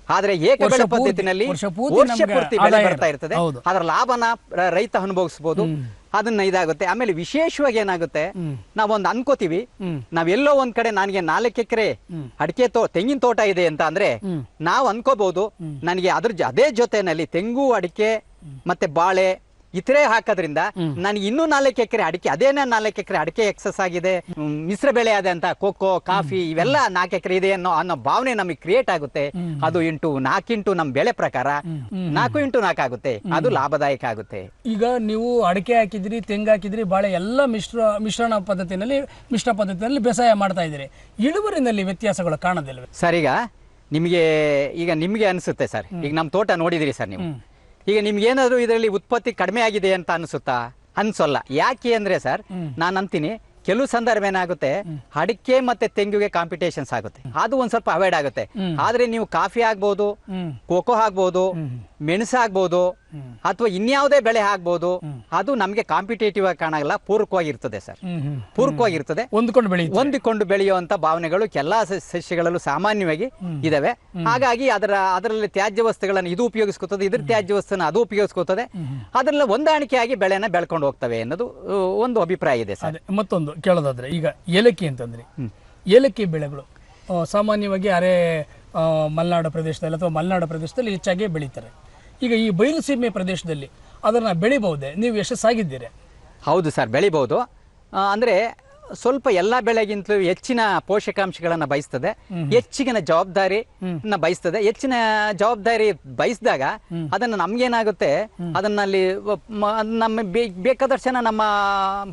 ಆದ್ರೆ ಏಕಬೆಳೆ ಪದ್ಧತಿನಲ್ಲಿ ವರ್ಷ ಪೂರ್ತಿ ಬೆಳೆ ಬರ್ತಾ ಇರ್ತದೆ. ಅದರ ಲಾಭನ ರೈತ ಅನುಭವಿಸಬಹುದು ಅದನ್ನ ಇದಾಗುತ್ತೆ. ಆಮೇಲೆ ವಿಶೇಷವಾಗಿ ಏನಾಗುತ್ತೆ. ನಾವೊಂದು ಅನ್ಕೋತೀವಿ. ನಾವೆಲ್ಲೋ ಒಂದ್ ಕಡೆ ನನಗೆ ನಾಲ್ಕು ಎಕರೆ. ಅಡಿಕೆ ತೋ ತೆಂಗಿನ ತೋಟ ಇದೆ ಅಂತ ಅಂದ್ರೆ ನಾವ್ ಅನ್ಕೋಬಹುದು ನನಗೆ ಅದ್ರ ಅದೇ ಜೊತೆನಲ್ಲಿ ತೆಂಗು ಅಡಿಕೆ ಮತ್ತೆ ಬಾಳೆ ಇತರೆ ಹಾಕೋದ್ರಿಂದ ನನಗೆ ಇನ್ನೂ ನಾಲ್ಕು ಎಕರೆ ಅಡಿಕೆ ಅದೇನೇ ನಾಲ್ಕು ಎಕರೆ ಅಡಿಕೆ ಎಕ್ಸಸ್ ಆಗಿದೆ. ಮಿಶ್ರ ಬೆಳೆ ಆದ ಅಂತ ಕೋಕೋ ಕಾಫಿ ಇವೆಲ್ಲ ನಾಲ್ಕು ಎಕರೆ ಇದೆ ಅನ್ನೋ ಅನ್ನೋ ಭಾವನೆ ನಮಗೆ ಕ್ರಿಯೇಟ್ ಆಗುತ್ತೆ. ಅದು ಇಂಟು ನಾಲ್ಕಿಂಟು ನಮ್ಮ ಬೆಳೆ ಪ್ರಕಾರ ನಾಲ್ಕು ಇಂಟು ನಾಲ್ಕು ಆಗುತ್ತೆ. ಅದು ಲಾಭದಾಯಕ ಆಗುತ್ತೆ. ಈಗ ನೀವು ಅಡಿಕೆ ಹಾಕಿದ್ರಿ ತೆಂಗು ಹಾಕಿದ್ರಿ ಬಾಳೆ ಎಲ್ಲ ಮಿಶ್ರ ಮಿಶ್ರಣ ಪದ್ಧತಿನಲ್ಲಿ ಮಿಶ್ರ ಪದ್ಧತಿಯಲ್ಲಿ ಬೇಸಾಯ ಮಾಡ್ತಾ ಇದ್ದೀರಿ. ಇಳುವರಿನಲ್ಲಿ ವ್ಯತ್ಯಾಸಗಳು ಕಾಣೋದಿಲ್ಲ ಸರ್ ಈಗ ನಿಮಗೆ ಈಗ ನಿಮಗೆ ಅನಿಸುತ್ತೆ ಸರ್. ಈಗ ನಮ್ಮ ತೋಟ ನೋಡಿದಿರಿ ಸರ್ ನೀವು. ಈಗ ನಿಮ್ಗೆ ಏನಾದ್ರು ಇದರಲ್ಲಿ ಉತ್ಪತ್ತಿ ಕಡಿಮೆ ಆಗಿದೆ ಅಂತ ಅನಿಸುತ್ತಾ? ಅನ್ಸೋಲ್ಲ. ಯಾಕೆ ಅಂದ್ರೆ ಸರ್ ನಾನು ಅಂತೀನಿ ಕೆಲವು ಸಂದರ್ಭ ಏನಾಗುತ್ತೆ ಅಡಿಕೆ ಮತ್ತೆ ತೆಂಗುಗೆ ಕಾಂಪಿಟೇಷನ್ಸ್ ಆಗುತ್ತೆ. ಅದು ಒಂದ್ ಸ್ವಲ್ಪ ಅವಾಯ್ಡ್ ಆಗುತ್ತೆ. ಆದ್ರೆ ನೀವು ಕಾಫಿ ಆಗ್ಬೋದು ಹ್ಮ್. ಕೋಕೋ ಆಗ್ಬೋದು ಮೆಣಸು ಆಗ್ಬೋದು ಅಥವಾ ಇನ್ಯಾವುದೇ ಬೆಳೆ ಆಗ್ಬೋದು ಅದು ನಮಗೆ ಕಾಂಪಿಟೇಟಿವ್ ಆಗಿ ಕಾಣಲ್ಲ ಪೂರಕವಾಗಿರ್ತದೆ ಸರ್. ಪೂರ್ವಕವಾಗಿರ್ತದೆ ಪೂರಕವಾಗಿರ್ತದೆ. ಹೊಂದ್ಕೊಂಡು ಬೆಳೆಯುತ್ತೆ. ಹೊಂದಿಕೊಂಡು ಬೆಳೆಯುವಂತ ಭಾವನೆಗಳು ಎಲ್ಲಾ ಸಸ್ಯಗಳಲ್ಲೂ ಸಾಮಾನ್ಯವಾಗಿ ಇದಾವೆ. ಹಾಗಾಗಿ ಅದರ ಅದರಲ್ಲಿ ತ್ಯಾಜ್ಯ ವಸ್ತುಗಳನ್ನು ಇದು ಉಪಯೋಗಿಸ್ಕೊತದೆ ಇದ್ರ ತ್ಯಾಜ್ಯ ವಸ್ತುನ ಅದು ಉಪಯೋಗಿಸ್ಕೊತದೆ. ಅದರಲ್ಲಿ ಹೊಂದಾಣಿಕೆಯಾಗಿ ಬೆಳೆನ ಬೆಳ್ಕೊಂಡು ಹೋಗ್ತವೆ ಅನ್ನೋದು ಒಂದು ಅಭಿಪ್ರಾಯ ಇದೆ ಸರ್. ಮತ್ತೊಂದು ಕೇಳೋದಾದ್ರೆ ಈಗ ಏಲಕ್ಕಿ ಅಂತಂದ್ರೆ. ಏಲಕ್ಕಿ ಬೆಳೆಗಳು ಸಾಮಾನ್ಯವಾಗಿ ಅರೆ ಮಲೆನಾಡು ಪ್ರದೇಶದಲ್ಲಿ ಅಥವಾ ಮಲೆನಾಡು ಪ್ರದೇಶದಲ್ಲಿ ಹೆಚ್ಚಾಗಿ ಬೆಳೀತಾರೆ. ಈಗ ಈ ಬಯಲು ಸೀಮೆ ಪ್ರದೇಶದಲ್ಲಿ ಅದನ್ನು ಬೆಳಿಬಹುದೇ? ನೀವು ಯಶಸ್ಸಾಗಿದ್ದೀರಿ. ಹೌದು ಸರ್ ಬೆಳಿಬಹುದು. ಅಂದರೆ ಅಂದ್ರೆ ಸ್ವಲ್ಪ ಎಲ್ಲಾ ಬೆಳೆಗಿಂತಲೂ ಹೆಚ್ಚಿನ ಪೋಷಕಾಂಶಗಳನ್ನ ಬಯಸ್ತದೆ. ಹೆಚ್ಚಿನ ಜವಾಬ್ದಾರಿ ಬಯಸ್ತದೆ. ಹೆಚ್ಚಿನ ಜವಾಬ್ದಾರಿ ಬಯಸಿದಾಗ ಅದನ್ನ ನಮ್ಗೇನಾಗುತ್ತೆ? ಅದನ್ನಲ್ಲಿ ನಮ್ಮ ಬೇಕಾದಷ್ಟು ಜನ ನಮ್ಮ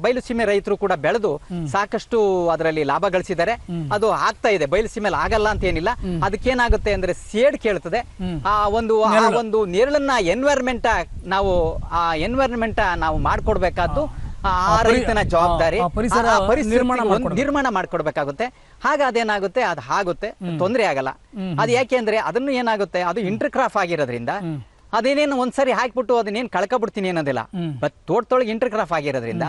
ಬಯಲುಸೀಮೆ ರೈತರು ಕೂಡ ಬೆಳೆದು ಸಾಕಷ್ಟು ಅದರಲ್ಲಿ ಲಾಭ ಗಳಿಸಿದ್ದಾರೆ. ಅದು ಆಗ್ತಾ ಇದೆ. ಬಯಲು ಸೀಮೆಲಿ ಆಗಲ್ಲ ಅಂತ ಏನಿಲ್ಲ. ಅದಕ್ಕೇನಾಗುತ್ತೆ ಅಂದ್ರೆ ಸೇಡ್ ಕೇಳ್ತದೆ. ಆ ಒಂದು ಆ ಒಂದು ನೆರಳನ್ನ ಎನ್ವೈರ್ಮೆಂಟ್ ನಾವು ಆ ಎನ್ವೈರ್ಮೆಂಟ್ ನಾವು ಮಾಡ್ಕೊಡ್ಬೇಕಾದ್ದು ಆ ರೈತನ ಜವಾಬ್ದಾರಿ ನಿರ್ಮಾಣ ನಿರ್ಮಾಣ ಮಾಡ್ಕೊಡ್ಬೇಕಾಗುತ್ತೆ. ಹಾಗ ಅದೇನಾಗುತ್ತೆ ಅದು ಆಗುತ್ತೆ ತೊಂದರೆ ಆಗಲ್ಲ. ಅದು ಯಾಕೆ ಅಂದ್ರೆ ಅದನ್ನು ಏನಾಗುತ್ತೆ ಅದು ಇಂಟರ್ ಕ್ರಾಫ್ ಆಗಿರೋದ್ರಿಂದ ಅದೇನೇನು ಒಂದ್ಸರಿ ಹಾಕ್ಬಿಟ್ಟು ಅದನ್ನೇನು ಕಳ್ಕೊಬಿಡ್ತೀನಿ ಅನ್ನೋದಿಲ್ಲ. ಬಟ್ ತೋಟದೊಳಗೆ ಇಂಟರ್ ಕ್ರಾಫ್ ಆಗಿರೋದ್ರಿಂದ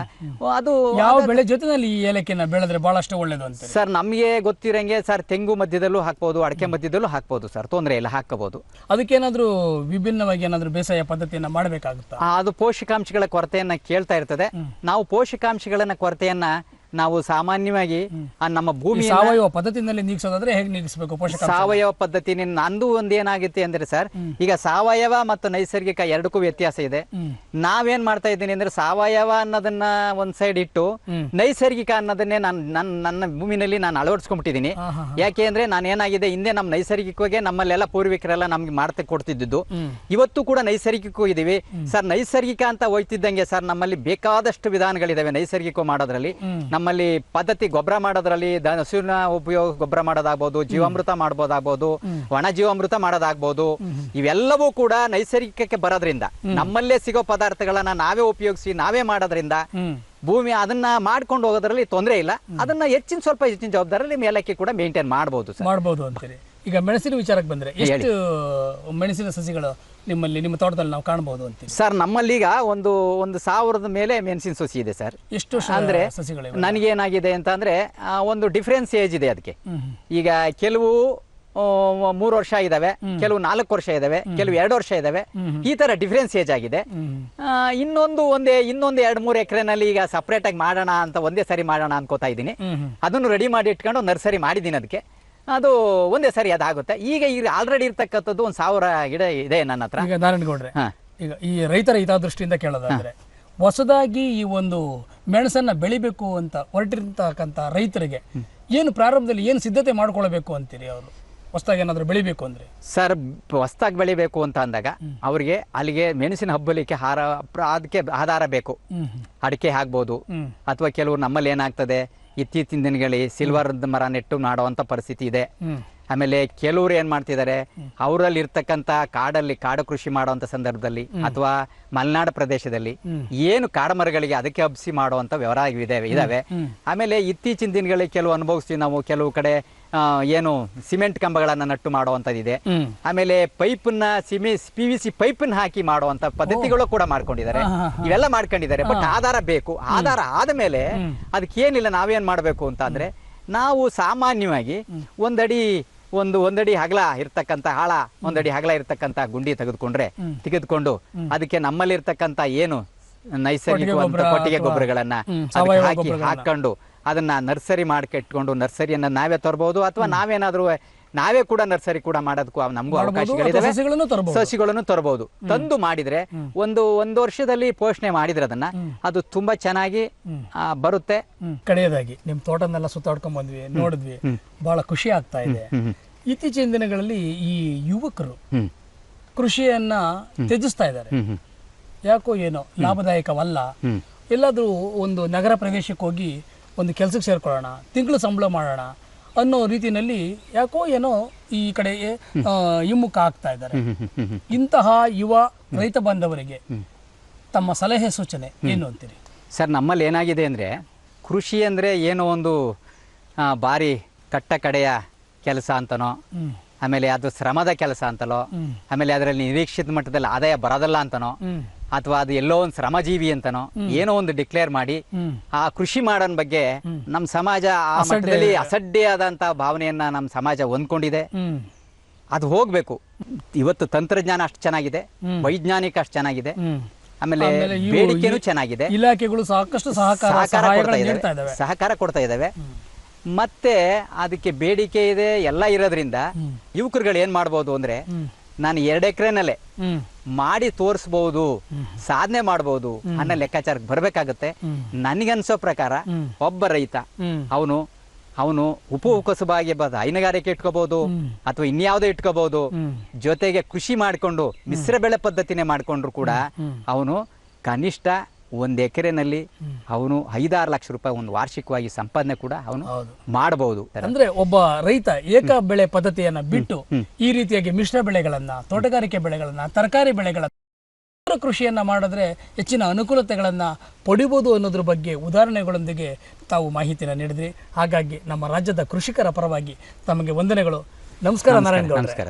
ಅದು ಯಾವ ಬೆಳೆ ಜೊತೆನಲ್ಲಿ ಈ ಏಲಕ್ಕಿನ ಬೆಳೆದ್ರೆ ಬಹಳಷ್ಟು ಒಳ್ಳೇದು ಅಂತ ಸರ್ ನಮಗೆ ಗೊತ್ತಿರಂಗೆ ಸರ್ ತೆಂಗು ಮಧ್ಯದಲ್ಲೂ ಹಾಕ್ಬೋದು ಅಡಿಕೆ ಮಧ್ಯದಲ್ಲೂ ಹಾಕ್ಬೋದು ಸರ್ ತೊಂದರೆ ಇಲ್ಲ ಹಾಕಬಹುದು ಅದಕ್ಕೇನಾದ್ರೂ ವಿಭಿನ್ನವಾಗಿ ಏನಾದ್ರೂ ಬೇಸಾಯ ಪದ್ಧತಿಯನ್ನ ಮಾಡಬೇಕಾಗುತ್ತಾ? ಅದು ಪೋಷಕಾಂಶಗಳ ಕೊರತೆಯನ್ನ ಕೇಳ್ತಾ ಇರ್ತದೆ. ನಾವು ಪೋಷಕಾಂಶಗಳನ್ನ ಕೊರತೆಯನ್ನ ನಾವು ಸಾಮಾನ್ಯವಾಗಿ ಆ ನಮ್ಮ ಭೂಮಿ ಸಾವಯವ ಪದ್ಧತಿನಲ್ಲಿ ನೀಗಿಸೋದಾದ್ರೆ ಹೇಗೆ ನೀಗಿಸಬೇಕು ಪೋಷಕ ಸಾವಯವ ಪದ್ಧತಿ ನಂದು ಒಂದ್ ಏನಾಗುತ್ತೆ ಅಂದ್ರೆ ಸರ್ ಈಗ ಸಾವಯವ ಮತ್ತು ನೈಸರ್ಗಿಕ ಎರಡಕ್ಕೂ ವ್ಯತ್ಯಾಸ ಇದೆ. ನಾವೇನ್ ಮಾಡ್ತಾ ಇದ್ದೀನಿ ಅಂದ್ರೆ ಸಾವಯವ ಅನ್ನೋದನ್ನ ಒಂದ್ ಸೈಡ್ ಇಟ್ಟು ನೈಸರ್ಗಿಕ ಅನ್ನೋದನ್ನೇ ನಾನು ನನ್ನ ನನ್ನ ಭೂಮಿನಲ್ಲಿ ನಾನು ಅಳವಡಿಸ್ಕೊಂಡ್ಬಿಟ್ಟಿದ್ದೀನಿ. ಯಾಕೆ ಅಂದ್ರೆ ನಾನು ಏನಾಗಿದೆ ಹಿಂದೆ ನಮ್ಮ ನೈಸರ್ಗಿಕವಾಗಿ ನಮ್ಮಲ್ಲೆಲ್ಲ ಪೂರ್ವಿಕರೆಲ್ಲ ನಮ್ಗೆ ಮಾಡ್ತಾ ಕೊಡ್ತಿದ್ದು ಇವತ್ತು ಕೂಡ ನೈಸರ್ಗಿಕವೂ ಇದೀವಿ ಸರ್ ನೈಸರ್ಗಿಕ ಅಂತ ಹೋಯ್ತಿದ್ದಂಗೆ ಸರ್ ನಮ್ಮಲ್ಲಿ ಬೇಕಾದಷ್ಟು ವಿಧಾನಗಳಿದಾವೆ ನೈಸರ್ಗಿಕ ಮಾಡೋದ್ರಲ್ಲಿ. ನಮ್ಮಲ್ಲಿ ಪದ್ಧತಿ ಗೊಬ್ಬರ ಮಾಡೋದ್ರಲ್ಲಿ ಹಸುವಿನ ಉಪಯೋಗ ಗೊಬ್ಬರ ಮಾಡೋದಾಗ್ಬೋದು ಜೀವಾಮೃತ ಮಾಡ್ಬೋದಾಗ್ಬೋದು ಒಣ ಜೀವಾಮೃತ ಮಾಡೋದಾಗ್ಬೋದು ಇವೆಲ್ಲವೂ ಕೂಡ ನೈಸರ್ಗಿಕಕ್ಕೆ ಬರೋದ್ರಿಂದ ನಮ್ಮಲ್ಲೇ ಸಿಗೋ ಪದಾರ್ಥಗಳನ್ನ ನಾವೇ ಉಪಯೋಗಿಸಿ ನಾವೇ ಮಾಡೋದ್ರಿಂದ ಭೂಮಿ ಅದನ್ನ ಮಾಡ್ಕೊಂಡು ಹೋಗೋದ್ರಲ್ಲಿ ತೊಂದರೆ ಇಲ್ಲ. ಅದನ್ನ ಹೆಚ್ಚಿನ ಸ್ವಲ್ಪ ಹೆಚ್ಚಿನ ಜವಾಬ್ದಾರಿ ಮೇಲಕ್ಕೆ ಕೂಡ ಮೇಂಟೈನ್ ಮಾಡಬಹುದು ಮಾಡಬಹುದು ಅಂತೇಳಿ ಅಂತೀರಿ. ಈಗ ಮೆಣಸಿನ ವಿಚಾರಕ್ಕೆ ಬಂದ್ರೆ ಎಷ್ಟು ಮೆಣಸಿನ ಸಸಿಗಳು ನಿಮ್ಮಲ್ಲಿ ನಿಮ್ಮ ತೋಟದಲ್ಲಿ ನಾವು ಕಾಣಬಹುದು ಅಂತ ಸರ್ ನಮ್ಮಲ್ಲೀಗ ಒಂದು ಒಂದು ಸಾವಿರದ ಮೇಲೆ ಮೆಣಸಿನ ಸಸಿ ಇದೆ ಸರ್. ಎಷ್ಟು ಅಂದ್ರೆ ನನಗೇನಾಗಿದೆ ಅಂತ ಅಂದ್ರೆ ಒಂದು ಡಿಫ್ರೆನ್ಸ್ ಏಜ್ ಇದೆ ಅದಕ್ಕೆ. ಈಗ ಕೆಲವು ಮೂರು ವರ್ಷ ಇದಾವೆ ಕೆಲವು ನಾಲ್ಕು ವರ್ಷ ಇದಾವೆ ಕೆಲವು ಎರಡು ವರ್ಷ ಇದಾವೆ. ಈ ತರ ಡಿಫ್ರೆನ್ಸ್ ಏಜ್ ಆಗಿದೆ. ಇನ್ನೊಂದು ಒಂದೇ ಇನ್ನೊಂದು ಎರಡು ಮೂರು ಎಕರೆನಲ್ಲಿ ಈಗ ಸಪ್ರೇಟ್ ಆಗಿ ಮಾಡೋಣ ಅಂತ ಒಂದೇ ಸರಿ ಮಾಡೋಣ ಅನ್ಕೋತಾ ಇದ್ದೀನಿ. ಅದನ್ನು ರೆಡಿ ಮಾಡಿ ಇಟ್ಕೊಂಡು ನರ್ಸರಿ ಮಾಡಿದ್ದೀನಿ ಅದಕ್ಕೆ. ಅದು ಒಂದೇ ಸರಿ ಅದಾಗುತ್ತೆ. ಈಗ ಈಗ ಆಲ್ರೆಡಿ ಇರ್ತಕ್ಕಂಥದ್ದು ಒಂದು ಸಾವಿರ ಗಿಡ ಇದೆ ನನ್ನ ಹತ್ರ. ಈಗ ನಾರಾಯಣಗೌಡ್ರೆ ಹಾ. ಈಗ ಈ ರೈತರ ಹಿತದೃಷ್ಟಿಯಿಂದ ಕೇಳೋದಾದ್ರೆ ಹೊಸದಾಗಿ ಈ ಒಂದು ಮೆಣಸನ್ನು ಬೆಳಿಬೇಕು ಅಂತ ಹೊರಟಿರ್ತಕ್ಕಂಥ ರೈತರಿಗೆ ಏನು ಪ್ರಾರಂಭದಲ್ಲಿ ಏನು ಸಿದ್ಧತೆ ಮಾಡ್ಕೊಳ್ಬೇಕು ಅಂತೀರಿ ಅವರು? ಹೊಸದಾಗಿ ಏನಾದರೂ ಬೆಳಿಬೇಕು ಅಂದರೆ? ಸರ್ ಹೊಸ್ದಾಗಿ ಬೆಳಿಬೇಕು ಅಂತ ಅಂದಾಗ ಅವ್ರಿಗೆ ಅಲ್ಲಿಗೆ ಮೆಣಸಿನ ಹಬ್ಬಲಿಕ್ಕೆ ಹಾರ ಪ್ರ- ಅದಕ್ಕೆ ಆಧಾರ ಬೇಕು. ಅಡಿಕೆ ಆಗ್ಬೋದು ಅಥವಾ ಕೆಲವರು ನಮ್ಮಲ್ಲಿ ಏನಾಗ್ತದೆ? ಇತ್ತೀಚಿನ ದಿನಗಳಲ್ಲಿ ಸಿಲ್ವರ್ ಮರ ನೆಟ್ಟು ಮಾಡುವಂಥ ಪರಿಸ್ಥಿತಿ ಇದೆ. ಆಮೇಲೆ ಕೆಲವರು ಏನ್ ಮಾಡ್ತಿದ್ದಾರೆ ಅವರಲ್ಲಿ ಇರ್ತಕ್ಕಂತ ಕಾಡಲ್ಲಿ ಕಾಡು ಕೃಷಿ ಮಾಡುವಂತ ಸಂದರ್ಭದಲ್ಲಿ ಅಥವಾ ಮಲೆನಾಡು ಪ್ರದೇಶದಲ್ಲಿ ಏನು ಕಾಡಮರಗಳಿಗೆ ಅದಕ್ಕೆ ಹಬ್ಸಿ ಮಾಡುವಂತ ವ್ಯವಹಾರ ಇದಾವೆ ಇದಾವೆ. ಆಮೇಲೆ ಇತ್ತೀಚಿನ ದಿನಗಳಲ್ಲಿ ಕೆಲವು ಅನುಭವಿಸ್ತೀವಿ ನಾವು ಕೆಲವು ಕಡೆ ಏನು ಸಿಮೆಂಟ್ ಕಂಬಗಳನ್ನ ನಟ್ಟು ಮಾಡುವಂತದಿದೆ ಇದೆ ಆಮೇಲೆ ಪೈಪನ್ನ ಸಿಮಿ ಪಿ ವಿ ಸಿ ಪೈಪನ್ನ ಹಾಕಿ ಮಾಡುವಂತ ಪದ್ಧತಿಗಳು ಕೂಡ ಮಾಡ್ಕೊಂಡಿದ್ದಾರೆ. ಇವೆಲ್ಲ ಮಾಡ್ಕೊಂಡಿದ್ದಾರೆ. ಬಟ್ ಆಧಾರ ಬೇಕು. ಆಧಾರ ಆದ ಮೇಲೆ ಅದಕ್ಕೆ ಏನಿಲ್ಲ ನಾವೇನ್ ಮಾಡಬೇಕು ಅಂತ ಅಂದ್ರೆ ನಾವು ಸಾಮಾನ್ಯವಾಗಿ ಒಂದಡಿ ಒಂದು ಒಂದಡಿ ಹಗಲ ಇರ್ತಕ್ಕಂಥ ಹಾಳ ಒಂದಡಿ ಹಗಲ ಇರ್ತಕ್ಕಂಥ ಗುಂಡಿ ತೆಗೆದುಕೊಂಡ್ರೆ ತೆಗೆದುಕೊಂಡು ಅದಕ್ಕೆ ನಮ್ಮಲ್ಲಿ ಇರ್ತಕ್ಕಂತ ಏನು ನೈಸರ್ಗಿಕವಂತ ಕೊಟ್ಟಿಗೆ ಗೊಬ್ಬರಗಳನ್ನ ಹಾಕಿ ಹಾಕೊಂಡು ಅದನ್ನ ನರ್ಸರಿ ಮಾಡ್ಕೆಟ್ಕೊಂಡು ನರ್ಸರಿಯನ್ನ ನಾವೇ ತರಬಹುದು ಅಥವಾ ನಾವೇನಾದ್ರೂ ನಾವೇ ಕೂಡ ನರ್ಸರಿ ಕೂಡ ಮಾಡೋದಕ್ಕೂ ನಮಗೂ ಅವಕಾಶಗಳಿದಾವೆ. ಸಸಿಗಳನ್ನು ತರಬಹುದು. ತಂದು ಮಾಡಿದ್ರೆ ಒಂದು ಒಂದು ವರ್ಷದಲ್ಲಿ ಪೋಷಣೆ ಮಾಡಿದ್ರೆ ಅದನ್ನ ಅದು ತುಂಬಾ ಚೆನ್ನಾಗಿ ಬರುತ್ತೆ. ಕಡೆಯದಾಗಿ ನಿಮ್ ತೋಟನೆಲ್ಲ ಸುತ್ತಾಡ್ಕೊಂಡ್ ಬಂದ್ವಿ ನೋಡಿದ್ವಿ. ಬಹಳ ಖುಷಿ ಆಗ್ತಾ ಇದೆ. ಇತ್ತೀಚಿನ ದಿನಗಳಲ್ಲಿ ಈ ಯುವಕರು ಕೃಷಿಯನ್ನ ತ್ಯಜಿಸ್ತಾ ಇದ್ದಾರೆ. ಯಾಕೋ ಏನೋ ಲಾಭದಾಯಕವಲ್ಲ. ಎಲ್ಲಾದ್ರೂ ಒಂದು ನಗರ ಪ್ರದೇಶಕ್ಕೆ ಹೋಗಿ ಒಂದು ಕೆಲಸಕ್ಕೆ ಸೇರ್ಕೊಳ್ಳೋಣ ತಿಂಗಳು ಸಂಬಳ ಮಾಡೋಣ ಅನ್ನೋ ರೀತಿಯಲ್ಲಿ ಯಾಕೋ ಏನೋ ಈ ಕಡೆ ಹಿಮ್ಮುಖ ಆಗ್ತಾ ಇದ್ದಾರೆ. ಇಂತಹ ಯುವ ರೈತ ಬಾಂಧವರಿಗೆ ತಮ್ಮ ಸಲಹೆ ಸೂಚನೆ ಏನು ಅಂತೀರಿ? ಸರ್ ನಮ್ಮಲ್ಲಿ ಏನಾಗಿದೆ ಅಂದರೆ ಕೃಷಿ ಅಂದರೆ ಏನೋ ಒಂದು ಭಾರಿ ಕಟ್ಟ ಕಡೆಯ ಕೆಲಸ ಅಂತನೋ ಆಮೇಲೆ ಅದು ಶ್ರಮದ ಕೆಲಸ ಅಂತಲೋ ಆಮೇಲೆ ಅದರಲ್ಲಿ ನಿರೀಕ್ಷಿತ ಮಟ್ಟದಲ್ಲಿ ಆದಾಯ ಬರೋದಲ್ಲ ಅಂತನೋ. ಅಥವಾ ಅದು ಎಲ್ಲೋ ಒಂದು ಶ್ರಮಜೀವಿ ಅಂತನೋ ಏನೋ ಒಂದು ಡಿಕ್ಲೇರ್ ಮಾಡಿ ಆ ಕೃಷಿ ಮಾಡೋನ್ ಬಗ್ಗೆ ನಮ್ಮ ಸಮಾಜ ಆ ಮಟ್ಟದಲ್ಲಿ ಆದಂತ ಭಾವನೆಯನ್ನ ನಮ್ಮ ಸಮಾಜ ಹೊಂದ್ಕೊಂಡಿದೆ. ಅದು ಹೋಗ್ಬೇಕು. ಇವತ್ತು ತಂತ್ರಜ್ಞಾನ ಅಷ್ಟು ಚೆನ್ನಾಗಿದೆ ವೈಜ್ಞಾನಿಕ ಅಷ್ಟು ಚೆನ್ನಾಗಿದೆ ಆಮೇಲೆ ಬೇಡಿಕೆನೂ ಚೆನ್ನಾಗಿದೆ. ಇಲಾಖೆಗಳು ಸಾಕಷ್ಟು ಸಹಕಾರ ಸಹಕಾರ ಕೊಡ್ತಾ ಇದ್ದಾವೆ ಮತ್ತೆ ಅದಕ್ಕೆ ಬೇಡಿಕೆ ಇದೆ ಎಲ್ಲ ಇರೋದ್ರಿಂದ ಯುವಕರುಗಳು ಏನ್ ಮಾಡ್ಬೋದು ಅಂದ್ರೆ ನಾನು ಎರಡು ಎಕರೆನಲ್ಲೇ ಮಾಡಿ ತೋರಿಸಬಹುದು ಸಾಧನೆ ಮಾಡಬಹುದು ಅನ್ನೋ ಲೆಕ್ಕಾಚಾರಕ್ಕೆ ಬರಬೇಕಾಗತ್ತೆ. ನನಗನ್ಸೋ ಪ್ರಕಾರ ಒಬ್ಬ ರೈತ ಅವನು ಅವನು ಉಪಕಸಬಾಗಿ ಬದ ಹೈನುಗಾರಿಕೆ ಇಟ್ಕೋಬಹುದು ಅಥವಾ ಇನ್ಯಾವುದೋ ಇಟ್ಕೋಬಹುದು ಜೊತೆಗೆ ಕೃಷಿ ಮಾಡಿಕೊಂಡು ಮಿಶ್ರ ಬೆಳೆ ಪದ್ಧತಿನೇ ಮಾಡಿಕೊಂಡ್ರು ಕೂಡ ಅವನು ಕನಿಷ್ಠ ಒಂದು ಎಕರೆನಲ್ಲಿ ಅವನು ಐದಾರು ಲಕ್ಷ ರೂಪಾಯಿ ಒಂದು ವಾರ್ಷಿಕವಾಗಿ ಸಂಪಾದನೆ ಕೂಡ ಅವನು ಹೌದು. ಮಾಡಬಹುದು ಅಂದ್ರೆ ಒಬ್ಬ ರೈತ ಏಕ ಬೆಳೆ ಪದ್ಧತಿಯನ್ನ ಬಿಟ್ಟು ಈ ರೀತಿಯಾಗಿ ಮಿಶ್ರ ಬೆಳೆಗಳನ್ನ ತೋಟಗಾರಿಕೆ ಬೆಳೆಗಳನ್ನ ತರಕಾರಿ ಬೆಳೆಗಳನ್ನ ಇತರ ಕೃಷಿಯನ್ನ ಮಾಡಿದ್ರೆ ಹೆಚ್ಚಿನ ಅನುಕೂಲತೆಗಳನ್ನ ಪಡಿಬಹುದು ಅನ್ನೋದ್ರ ಬಗ್ಗೆ ಉದಾಹರಣೆಗಳೊಂದಿಗೆ ತಾವು ಮಾಹಿತಿನ ನೀಡಿದ್ರಿ. ಹಾಗಾಗಿ ನಮ್ಮ ರಾಜ್ಯದ ಕೃಷಿಕರ ಪರವಾಗಿ ತಮಗೆ ವಂದನೆಗಳು. ನಮಸ್ಕಾರ ನಾರಾಯಣ. ನಮಸ್ಕಾರ